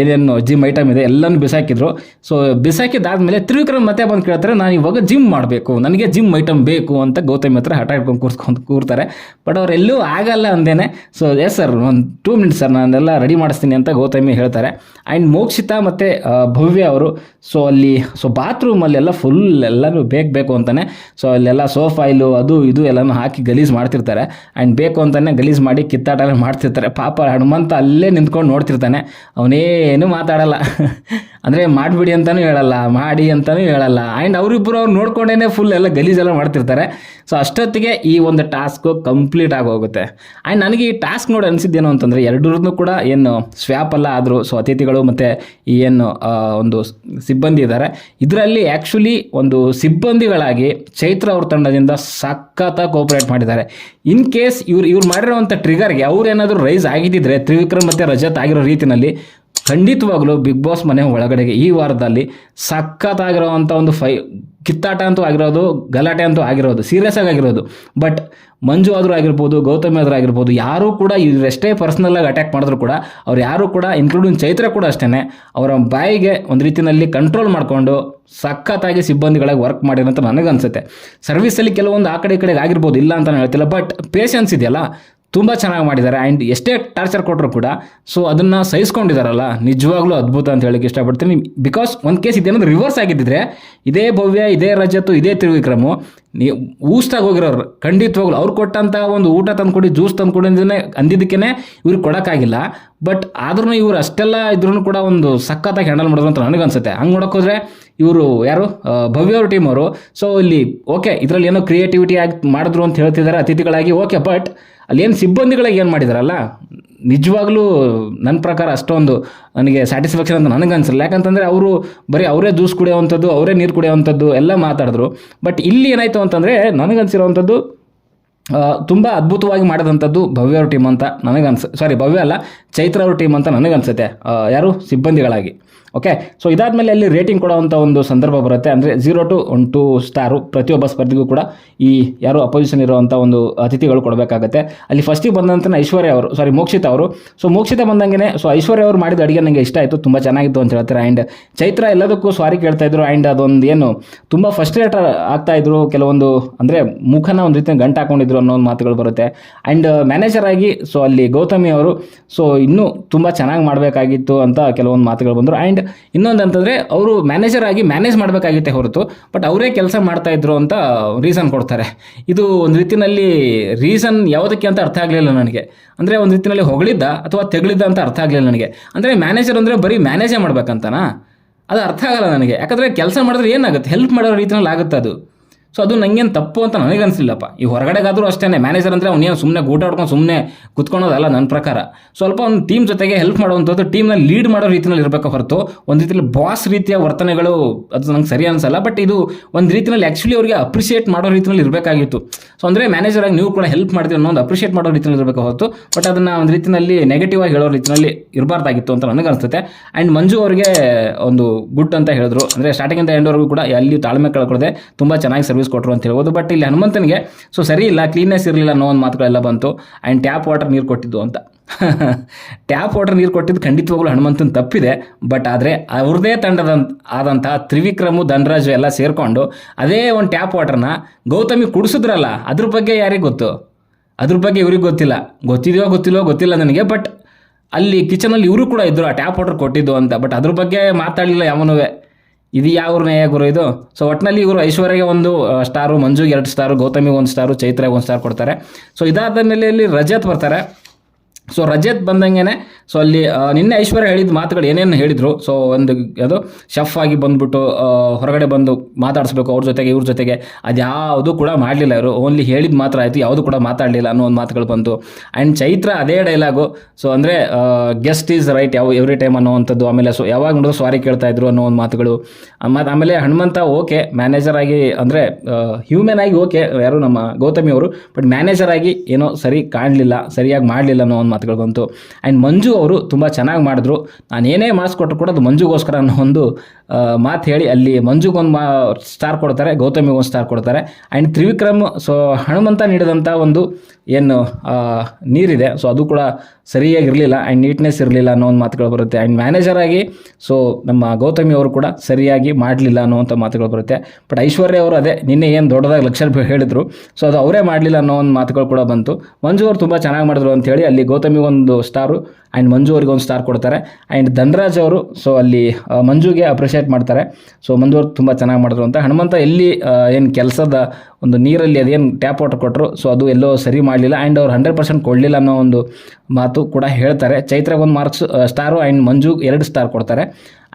ಏನೇನು ಜಿಮ್ ಐಟಮ್ ಇದೆ ಎಲ್ಲನೂ ಬಿಸಾಕಿದ್ರು. ಸೊ ಬಿಸಾಕಿದ್ದಾದಮೇಲೆ ತ್ರಿವಿಕ್ರಮ್ ಮತ್ತೆ ಬಂದು ಕೇಳ್ತಾರೆ, ನಾನು ಇವಾಗ ಜಿಮ್ ಮಾಡಬೇಕು, ನನಗೆ ಜಿಮ್ ಐಟಮ್ ಬೇಕು ಅಂತ ಗೌತಮಿ ಹತ್ರ ಹಠ ಇಟ್ಕೊಂಡು ಕೂರ್ಸ್ಕೊಂಡು ಕೂರ್ತಾರೆ. ಬಟ್ ಅವರೆಲ್ಲೂ ಆಗಲ್ಲ ಅಂದೇನೆ ಸೊ ಎಸ್ ಸರ್ ಒಂದು ಟೂ ಮಿನಿಟ್ಸ್ ಸರ್ ನಾನೆಲ್ಲ ರೆಡಿ ಮಾಡಿಸ್ತೀನಿ ಅಂತ ಗೌತಮಿ ಹೇಳ್ತಾರೆ. ಆ್ಯಂಡ್ ಮೋಕ್ಷಿತಾ ಮತ್ತು ಭವ್ಯ ಅವರು ಸೊ ಅಲ್ಲಿ ಸೊ ಬಾತ್ರೂಮಲ್ಲೆಲ್ಲ ಫುಲ್ ಎಲ್ಲನೂ ಬೇಕು ಬೇಕು ಅಂತಾನೆ. ಸೊ ಸೊ ಅಲ್ಲೆಲ್ಲ ಸೋಫಾ ಆಯಿಲು ಅದು ಇದು ಎಲ್ಲನೂ ಹಾಕಿ ಗಲೀಜು ಮಾಡ್ತಿರ್ತಾರೆ. ಆ್ಯಂಡ್ ಬೇಕು ಅಂತಲೇ ಗಲೀಜು ಮಾಡಿ ಕಿತ್ತಾಟ ಮಾಡ್ತಿರ್ತಾರೆ. ಪಾಪ ಹನುಮಂತ ಅಲ್ಲೇ ನಿಂತ್ಕೊಂಡು ನೋಡ್ತಿರ್ತಾನೆ. ಅವನೇನು ಮಾತಾಡಲ್ಲ. ಅಂದರೆ ಮಾಡಿಬಿಡಿ ಅಂತಲೂ ಹೇಳಲ್ಲ, ಮಾಡಿ ಅಂತಲೂ ಹೇಳಲ್ಲ. ಆ್ಯಂಡ್ ಅವರಿಬ್ಬರು ಅವ್ರು ನೋಡ್ಕೊಂಡೇ ಫುಲ್ ಎಲ್ಲ ಗಲೀಜೆಲ್ಲ ಮಾಡ್ತಿರ್ತಾರೆ. ಸೊ ಅಷ್ಟೊತ್ತಿಗೆ ಈ ಒಂದು ಟಾಸ್ಕು ಕಂಪ್ಲೀಟ್ ಆಗಿ ಹೋಗುತ್ತೆ. ಆ್ಯಂಡ್ ನನಗೆ ಈ ಟಾಸ್ಕ್ ನೋಡಿ ಅನಿಸಿದ್ದೇನು ಅಂತಂದರೆ ಎರಡರದ್ದು ಕೂಡ ಏನು ಸ್ವ್ಯಾಪ್ ಅಲ್ಲ ಆದರೂ ಸೊ ಅತಿಥಿಗಳು ಮತ್ತು ಏನು ಒಂದು ಸಿಬ್ಬಂದಿ ಇದ್ದಾರೆ ಇದರಲ್ಲಿ ಆ್ಯಕ್ಚುಲಿ ಒಂದು ಸಿಬ್ಬಂದಿಗಳಾಗಿ ಚೈತ್ರ ಅವ್ರ ತಂಡದಿಂದ ಸಖತ್ತಾಗಿ ಕೋಪರೇಟ್ ಮಾಡಿದ್ದಾರೆ. ಇನ್ ಕೇಸ್ ಇವ್ರು ಇವ್ರು ಮಾಡಿರೋವಂಥ ಟ್ರಿಗರ್ಗೆ ಅವ್ರು ಏನಾದರೂ ರೈಸ್ ಆಗಿದ್ದಿದ್ರೆ, ತ್ರಿವಿಕ್ರಮ್ ಮತ್ತು ರಜತ್ ಆಗಿರೋ ರೀತಿಯಲ್ಲಿ ಖಂಡಿತವಾಗ್ಲೂ ಬಿಗ್ ಬಾಸ್ ಮನೆ ಒಳಗಡೆಗೆ ಈ ವಾರದಲ್ಲಿ ಸಖತ್ತಾಗಿರೋವಂಥ ಒಂದು ಫೈ ಕಿತ್ತಾಟ ಅಂತೂ ಆಗಿರೋದು, ಗಲಾಟೆ ಅಂತೂ ಆಗಿರೋದು ಸೀರಿಯಸ್ ಆಗಿ ಆಗಿರೋದು. ಬಟ್ ಮಂಜು ಆದರೂ ಆಗಿರ್ಬೋದು, ಗೌತಮಿ ಆದರೂ ಆಗಿರ್ಬೋದು, ಯಾರೂ ಕೂಡ ಇವರೆಷ್ಟೇ ಪರ್ಸ್ನಲ್ ಆಗಿ ಅಟ್ಯಾಕ್ ಮಾಡಿದ್ರು ಕೂಡ, ಅವ್ರು ಯಾರೂ ಕೂಡ ಇನ್ಕ್ಲೂಡಿಂಗ್ ಚೈತ್ರ ಕೂಡ ಅಷ್ಟೇ ಅವರ ಬಾಯಿಗೆ ಒಂದು ರೀತಿಯಲ್ಲಿ ಕಂಟ್ರೋಲ್ ಮಾಡಿಕೊಂಡು ಸಖತ್ತಾಗಿ ಸಿಬ್ಬಂದಿಗಳಾಗಿ ವರ್ಕ್ ಮಾಡಿರಂತ ನನಗನ್ಸುತ್ತೆ. ಸರ್ವಿಸಲ್ಲಿ ಕೆಲವೊಂದು ಆ ಕಡೆ ಈ ಕಡೆಗೆ ಆಗಿರ್ಬೋದು, ಇಲ್ಲ ಅಂತ ನಾನು ಹೇಳ್ತಿಲ್ಲ ಬಟ್ ಪೇಷನ್ಸ್ ಇದೆಯಲ್ಲ? ತುಂಬ ಚೆನ್ನಾಗಿ ಮಾಡಿದ್ದಾರೆ. ಆ್ಯಂಡ್ ಎಷ್ಟೇ ಟಾರ್ಚರ್ ಕೊಟ್ಟರು ಕೂಡ ಸೊ ಅದನ್ನು ಸಹಿಸ್ಕೊಂಡಿದ್ದಾರಲ್ಲ. ನಿಜವಾಗ್ಲೂ ಅದ್ಭುತ ಅಂತ ಹೇಳಕ್ಕೆ ಇಷ್ಟಪಡ್ತೀನಿ. ಬಿಕಾಸ್ ಒಂದು ಕೇಸ್ ಇದೇನಾದ್ರು ರಿವರ್ಸ್ ಆಗಿದ್ದಿದ್ರೆ, ಇದೇ ಭವ್ಯ, ಇದೇ ರಜತ್ತು, ಇದೇ ತಿರುವಿಕ್ರಮು, ನೀ ಊಸ್ಟಾಗಿ ಹೋಗಿರೋರು, ಖಂಡಿತವಾಗ್ಲು ಅವ್ರು ಕೊಟ್ಟಂಥ ಒಂದು ಊಟ ತಂದುಕೊಡಿ ಜ್ಯೂಸ್ ತಂದುಕೊಡಿ ಅಂದೇ ಅಂದಿದ್ದಕ್ಕೇ ಇವ್ರಿಗೆ ಕೊಡೋಕ್ಕಾಗಿಲ್ಲ. ಬಟ್ ಆದ್ರೂ ಇವರು ಅಷ್ಟೆಲ್ಲ ಇದ್ರೂ ಕೂಡ ಒಂದು ಸಖತ್ತಾಗಿ ಹ್ಯಾಂಡಲ್ ಮಾಡಿದ್ರು ಅಂತ ನನಗನ್ಸುತ್ತೆ. ಹಂಗೆ ನೋಡೋಕ್ಕೋದ್ರೆ ಇವರು ಯಾರು? ಭವ್ಯವ್ರ ಟೀಮ್ ಅವರು ಸೊ ಇಲ್ಲಿ ಓಕೆ ಇದರಲ್ಲಿ ಏನೋ ಕ್ರಿಯೇಟಿವಿಟಿ ಆಗಿ ಮಾಡಿದ್ರು ಅಂತ ಹೇಳ್ತಿದ್ದಾರೆ ಅತಿಥಿಗಳಾಗಿ ಓಕೆ ಬಟ್ ಅಲ್ಲಿ ಏನು ಸಿಬ್ಬಂದಿಗಳಿಗೆ ಏನು ಮಾಡಿದಾರಲ್ಲ? ನಿಜವಾಗ್ಲೂ ನನ್ನ ಪ್ರಕಾರ ಅಷ್ಟೊಂದು ನನಗೆ ಸ್ಯಾಟಿಸ್ಫ್ಯಾಕ್ಷನ್ ಅಂತ ನನಗೆ ಅನ್ಸಲ್ಲ. ಯಾಕಂತಂದರೆ ಅವರು ಬರೀ ಅವರೇ ಜ್ಯೂಸ್ ಕುಡಿಯೋವಂಥದ್ದು, ಅವರೇ ನೀರು ಕುಡಿಯೋವಂಥದ್ದು ಎಲ್ಲ ಮಾತಾಡಿದ್ರು. ಬಟ್ ಇಲ್ಲಿ ಏನಾಯಿತು ಅಂತಂದರೆ ನನಗನ್ಸಿರೋವಂಥದ್ದು ತುಂಬ ಅದ್ಭುತವಾಗಿ ಮಾಡಿದಂಥದ್ದು ಭವ್ಯ ಅವ್ರ ಟೀಮ್ ಅಂತ ನನಗನ್ಸ ಸಾರಿ ಭವ್ಯ ಅಲ್ಲ, ಚೈತ್ರ ಅವ್ರ ಟೀಮ್ ಅಂತ ನನಗನ್ಸುತ್ತೆ ಯಾರು? ಸಿಬ್ಬಂದಿಗಳಾಗಿ. ಓಕೆ ಸೊ ಇದಾದಮೇಲೆ ಅಲ್ಲಿ ರೇಟಿಂಗ್ ಕೊಡುವಂಥ ಒಂದು ಸಂದರ್ಭ ಬರುತ್ತೆ. ಅಂದರೆ zero to one to star ಪ್ರತಿಯೊಬ್ಬ ಸ್ಪರ್ಧಿಗೂ ಕೂಡ ಈ ಯಾರು ಅಪೋಸಿಷನ್ ಇರುವಂಥ ಒಂದು ಅತಿಥಿಗಳು ಕೊಡಬೇಕಾಗುತ್ತೆ. ಅಲ್ಲಿ ಫಸ್ಟಿಗೆ ಬಂದಂತ ಐಶ್ವರ್ಯ ಅವರು ಸಾರಿ ಮೋಕ್ಷಿತ ಅವರು. ಸೊ ಮೋಕ್ಷಿತ ಬಂದಂಗೆ ಸೊ ಐಶ್ವರ್ಯ ಅವರು ಮಾಡಿದ ಅಡುಗೆ ನನಗೆ ಇಷ್ಟ ಆಯಿತು, ತುಂಬ ಚೆನ್ನಾಗಿತ್ತು ಅಂತ ಹೇಳ್ತಾರೆ. ಆ್ಯಂಡ್ ಚೈತ್ರ ಎಲ್ಲದಕ್ಕೂ ಸಾರಿ ಕೇಳ್ತಾ ಇದ್ರು. ಆ್ಯಂಡ್ ಅದೊಂದು ಏನು ತುಂಬ ಫಸ್ಟ್ರೇಟ್ ಆಗ್ತಾ ಇದ್ರು. ಕೆಲವೊಂದು ಅಂದರೆ ಮುಖನ ಒಂದು ರೀತಿಯ ಗಂಟು ಹಾಕೊಂಡಿದ್ರು ಅನ್ನೋ ಒಂದು ಮಾತುಗಳು ಬರುತ್ತೆ. ಆ್ಯಂಡ್ ಮ್ಯಾನೇಜರ್ ಆಗಿ ಸೊ ಅಲ್ಲಿ ಗೌತಮಿ ಅವರು ಸೊ ಇನ್ನೂ ತುಂಬ ಚೆನ್ನಾಗಿ ಮಾಡಬೇಕಾಗಿತ್ತು ಅಂತ ಕೆಲವೊಂದು ಮಾತುಗಳು ಬಂದರು. ಆ್ಯಂಡ್ ಇನ್ನೊಂದು ಅಂತಂದರೆ ಅವರು ಮ್ಯಾನೇಜರ್ ಆಗಿ ಮ್ಯಾನೇಜ್ ಮಾಡಬೇಕಾಗಿತ್ತೆ ಹೊರತು ಬಟ್ ಅವರೇ ಕೆಲಸ ಮಾಡ್ತಾ ಇದ್ರು ಅಂತ ರೀಸನ್ ಕೊಡ್ತಾರೆ. ಇದು ಒಂದು ರೀತಿಯಲ್ಲಿ ರೀಸನ್ ಯಾವುದಕ್ಕೆ ಅಂತ ಅರ್ಥ ಆಗಲಿಲ್ಲ ನನಗೆ. ಅಂದರೆ ಒಂದು ರೀತಿಯಲ್ಲಿ ಹೊಗಳಿದ್ದ ಅಥವಾ ತೆಗಳಿದ್ದ ಅಂತ ಅರ್ಥ ಆಗಲಿಲ್ಲ ನನಗೆ. ಅಂದರೆ ಮ್ಯಾನೇಜರ್ ಅಂದರೆ ಬರೀ ಮ್ಯಾನೇಜೇ ಮಾಡ್ಬೇಕಂತನಾ? ಅದು ಅರ್ಥ ಆಗಲ್ಲ ನನಗೆ. ಯಾಕಂದರೆ ಕೆಲಸ ಮಾಡಿದ್ರೆ ಏನಾಗುತ್ತೆ? ಹೆಲ್ಪ್ ಮಾಡೋ ರೀತಿಯಲ್ಲಿ ಆಗುತ್ತೆ ಅದು. ಸೊ ಅದು ನನಗೇನು ತಪ್ಪು ಅಂತ ನನಗೆ ಈ ಹೊರಗಡೆಗಾದರೂ ಅಷ್ಟೇ ಮ್ಯಾನೇಜರ್ ಅಂದರೆ ಅವನೇನು ಸುಮ್ಮನೆ ಊಟ ಆಡ್ಕೊಂಡು ಸುಮ್ಮನೆ ಕುತ್ಕೊಳೋದಲ್ಲ ನನ್ನ ಪ್ರಕಾರ. ಸ್ವಲ್ಪ ಒಂದು ಟೀಮ್ ಜೊತೆಗೆ ಹೆಲ್ಪ್ ಮಾಡುವಂಥದ್ದು ಟೀಮ್ನ ಲೀಡ್ ಮಾಡೋ ರೀತಿಯಲ್ಲಿ ಇರಬೇಕು ಹೊರತು, ಒಂದು ರೀತಿಯಲ್ಲಿ ಬಾಸ್ ರೀತಿಯ ವರ್ತನೆಗಳು, ಅದು ನಂಗೆ ಸರಿ ಅನಿಸಲ್ಲ ಬಟ್ ಇದು ಒಂದು ರೀತಿಯಲ್ಲಿ ಆ್ಯಕ್ಚುಲಿ ಅವರಿಗೆ ಅಪ್ರಿಷಿಯೇಟ್ ಮಾಡೋ ರೀತಿಯಲ್ಲಿ ಇರಬೇಕಾಗಿತ್ತು. ಸೊ ಅಂದರೆ ಮ್ಯಾನೇಜರ್ ಆಗಿ ನೀವು ಕೂಡ ಹೆಲ್ಪ್ ಮಾಡ್ತೀವಿ ಅನ್ನೋ ಒಂದು ಅಪ್ರಿಷಿಯೇಟ್ ಮಾಡೋ ರೀತಿಯಲ್ಲಿ ಇರಬೇಕು ಹೊರತು ಬಟ್ ಅದನ್ನು ಒಂದು ರೀತಿಯಲ್ಲಿ ನೆಗೆಟಿವ್ ಆಗಿ ಹೇಳೋ ರೀತಿಯಲ್ಲಿ ಇರಬಾರ್ದಾಗಿತ್ತು ಅಂತ ನನಗೆ ಅನಿಸುತ್ತೆ ಆ್ಯಂಡ್ ಮಂಜು ಅವರಿಗೆ ಒಂದು ಗುಡ್ ಅಂತ ಹೇಳಿದ್ರು. ಅಂದರೆ ಸ್ಟಾರ್ಟಿಂಗಿಂದ ಎಂಡ್ವರೆಗೂ ಕೂಡ, ಅಲ್ಲಿ ತಾಳ್ಮೆ ಕಳ್ಕೊಳ್ಳದೆ ತುಂಬ ಚೆನ್ನಾಗಿ ಸರ್ವಿಸ್ ಕೊಟ್ಟರು ಅಂತ ಹೇಳ್ಬೋದು. ಬಟ್ ಇಲ್ಲಿ ಹನುಮಂತನಿಗೆ ಸೊ ಸರಿ ಇಲ್ಲ ಕ್ಲೀನ್ನೆಸ್ ಇರಲಿಲ್ಲ ಅನ್ನೋ ಒಂದು ಮಾತುಗಳೆಲ್ಲ ಬಂತು. ಆ್ಯಂಡ್ ಟ್ಯಾಪ್ ವಾಟರ್ ನೀರು ಕೊಟ್ಟಿದ್ದು ಅಂತ. ಟ್ಯಾಪ್ ವಾಟರ್ ನೀರು ಕೊಟ್ಟಿದ್ದು ಖಂಡಿತವಾಗ್ಲೂ ಹನುಮಂತನ ತಪ್ಪಿದೆ. ಬಟ್ ಆದರೆ ಅವ್ರದೇ ತಂಡದ, ಆದಂತಹ ತ್ರಿವಿಕ್ರಮು, ಧನರಾಜು ಎಲ್ಲ ಸೇರಿಕೊಂಡು ಅದೇ ಒಂದು ಟ್ಯಾಪ್ ವಾಟರ್ನ ಗೌತಮಿ ಕುಡಿಸಿದ್ರಲ್ಲ, ಅದ್ರ ಬಗ್ಗೆ ಯಾರಿಗೆ ಗೊತ್ತು? ಅದ್ರ ಬಗ್ಗೆ ಇವ್ರಿಗೆ ಗೊತ್ತಿಲ್ಲ. ಗೊತ್ತಿದೆಯೋ ಗೊತ್ತಿಲ್ಲೋ ಗೊತ್ತಿಲ್ಲ ನನಗೆ ಬಟ್ ಅಲ್ಲಿ ಕಿಚನಲ್ಲಿ ಇವರು ಕೂಡ ಇದ್ದರು ಆ ಟ್ಯಾಪ್ ವಾಟರ್ ಕೊಟ್ಟಿದ್ದು ಅಂತ. ಬಟ್ ಅದ್ರ ಬಗ್ಗೆ ಮಾತಾಡಲಿಲ್ಲ ಯಾವನೂ ಇದು ಯಾವ ನ್ಯಾಯ ಗುರು ಇದು? ಸೊ ಒಟ್ಟಿನಲ್ಲಿ ಇವರು ಐಶ್ವರ್ಯಗೆ ಒಂದು ಸ್ಟಾರು ಮಂಜುಗೆ ಎರಡು ಸ್ಟಾರು ಗೌತಮಿಗೆ ಒಂದು ಸ್ಟಾರು ಚೈತ್ರಗೆ ಒಂದು ಸ್ಟಾರ್ ಕೊಡ್ತಾರೆ. ಸೊ ಇದಾದ ಮೇಲೆ ರಜತ್ ಬರ್ತಾರೆ. ಸೊ ರಜತ್ ಬಂದಂಗೆ ಸೊ ಅಲ್ಲಿ ನಿನ್ನೆ ಐಶ್ವರ್ಯ ಹೇಳಿದ ಮಾತುಗಳು ಏನೇನು ಹೇಳಿದ್ರು ಸೊ ಒಂದು ಅದು ಶಫ್ ಆಗಿ ಬಂದ್ಬಿಟ್ಟು ಹೊರಗಡೆ ಬಂದು ಮಾತಾಡಿಸ್ಬೇಕು ಅವ್ರ ಜೊತೆಗೆ, ಇವ್ರ ಜೊತೆಗೆ. ಅದ್ಯಾವುದು ಕೂಡ ಮಾಡಲಿಲ್ಲ ಇವರು. ಓನ್ಲಿ ಹೇಳಿದ ಮಾತ್ರ ಆಯಿತು, ಯಾವುದು ಕೂಡ ಮಾತಾಡಲಿಲ್ಲ ಅನ್ನೋ ಒಂದು ಮಾತುಗಳು ಬಂತು. ಆ್ಯಂಡ್ ಚೈತ್ರ ಅದೇ ಡೈಲಾಗು ಸೊ ಅಂದರೆ ಗೆಸ್ಟ್ ಈಸ್ ರೈಟ್ ಯಾವ ಎವ್ರಿ ಟೈಮ್ ಅನ್ನೋವಂಥದ್ದು. ಆಮೇಲೆ ಸೊ ಯಾವಾಗ ನೋಡಿದ್ರು ಸಾರಿ ಕೇಳ್ತಾ ಇದ್ರು ಅನ್ನೋ ಒಂದು ಮಾತುಗಳು. ಮತ್ತು ಆಮೇಲೆ ಹನುಮಂತ ಓಕೆ ಮ್ಯಾನೇಜರ್ ಆಗಿ, ಅಂದರೆ ಹ್ಯೂಮನ್ ಆಗಿ ಓಕೆ, ಯಾರು ನಮ್ಮ ಗೌತಮಿ ಅವರು ಬಟ್ ಮ್ಯಾನೇಜರ್ ಆಗಿ ಏನೋ ಸರಿ ಕಾಣಲಿಲ್ಲ, ಸರಿಯಾಗಿ ಮಾಡಲಿಲ್ಲ ಅನ್ನೋ ಒಂದು ಮಾತುಗಳು ಬಂತು. ಆ್ಯಂಡ್ ಮಂಜು ಅವರು ತುಂಬ ಚೆನ್ನಾಗಿ ಮಾಡಿದ್ರು. ನಾನು ಏನೇ ಮಾಡಿಸ್ಕೊಟ್ರು ಕೂಡ ಅದು ಮಂಜುಗೋಸ್ಕರ ಅನ್ನೋ ಒಂದು ಮಾತು ಹೇಳಿ ಅಲ್ಲಿ ಮಂಜುಗೊಂದು ಮಾ ಸ್ಟಾರ್ ಕೊಡ್ತಾರೆ, ಗೌತಮಿಗೊಂದು ಸ್ಟಾರ್ ಕೊಡ್ತಾರೆ. ಆ್ಯಂಡ್ ತ್ರಿವಿಕ್ರಮ್, ಸೊ ಹನುಮಂತ ನೀಡಿದಂಥ ಒಂದು ಏನು ನೀರಿದೆ. ಸೊ ಅದು ಕೂಡ ಸರಿಯಾಗಿರಲಿಲ್ಲ. ಆ್ಯಂಡ್ ನೀಟ್ನೆಸ್ ಇರಲಿಲ್ಲ ಅನ್ನೋ ಒಂದು ಮಾತುಗಳು ಬರುತ್ತೆ. ಆ್ಯಂಡ್ ಮ್ಯಾನೇಜರ್ ಆಗಿ ಸೊ ನಮ್ಮ ಗೌತಮಿ ಅವರು ಕೂಡ ಸರಿಯಾಗಿ ಮಾಡಲಿಲ್ಲ ಅನ್ನೋವಂಥ ಮಾತುಗಳು ಬರುತ್ತೆ. ಬಟ್ ಐಶ್ವರ್ಯ ಅವರು ಅದೇ, ನಿನ್ನೆ ಏನು ದೊಡ್ಡದಾಗಿ ಲಕ್ಷ ಹೇಳಿದ್ರು. ಸೊ ಅದು ಅವರೇ ಮಾಡಲಿಲ್ಲ ಅನ್ನೋ ಒಂದು ಮಾತುಗಳು ಕೂಡ ಬಂತು. ಮಂಜು ಅವರು ತುಂಬ ಚೆನ್ನಾಗಿ ಮಾಡಿದ್ರು ಅಂತ ಹೇಳಿ ಅಲ್ಲಿ ಗೌತಮಿಗೆ ಒಂದು ಸ್ಟಾರು ಆ್ಯಂಡ್ ಮಂಜು ಅವ್ರಿಗೆ ಒಂದು ಸ್ಟಾರ್ ಕೊಡ್ತಾರೆ. ಆ್ಯಂಡ್ ಧನರಾಜ್ ಅವರು ಸೊ ಅಲ್ಲಿ ಮಂಜುಗೆ ಅಪ್ರಿಷಿಯೇಟ್ ಮಾಡ್ತಾರೆ. ಸೊ ಮಂಜು ಅವರು ತುಂಬ ಚೆನ್ನಾಗಿ ಮಾಡಿದ್ರು ಅಂತ. ಹನುಮಂತ ಎಲ್ಲಿ ಏನು ಕೆಲಸದ ಒಂದು ನೀರಲ್ಲಿ ಅದೇನು ಟ್ಯಾಪ್ ವಾಟರ್ ಕೊಟ್ಟರು ಸೊ ಅದು ಎಲ್ಲೋ ಸರಿ ಮಾಡಲಿಲ್ಲ. ಆ್ಯಂಡ್ ಅವ್ರು ಹಂಡ್ರೆಡ್ ಪರ್ಸೆಂಟ್ ಕೊಡಲಿಲ್ಲ ಅನ್ನೋ ಒಂದು ಮಾತು ಕೂಡ ಹೇಳ್ತಾರೆ. ಚೈತ್ರಾಗ ಒಂದು ಮಾರ್ಕ್ಸ್ ಸ್ಟಾರು ಆ್ಯಂಡ್ ಮಂಜು ಎರಡು ಸ್ಟಾರ್ ಕೊಡ್ತಾರೆ.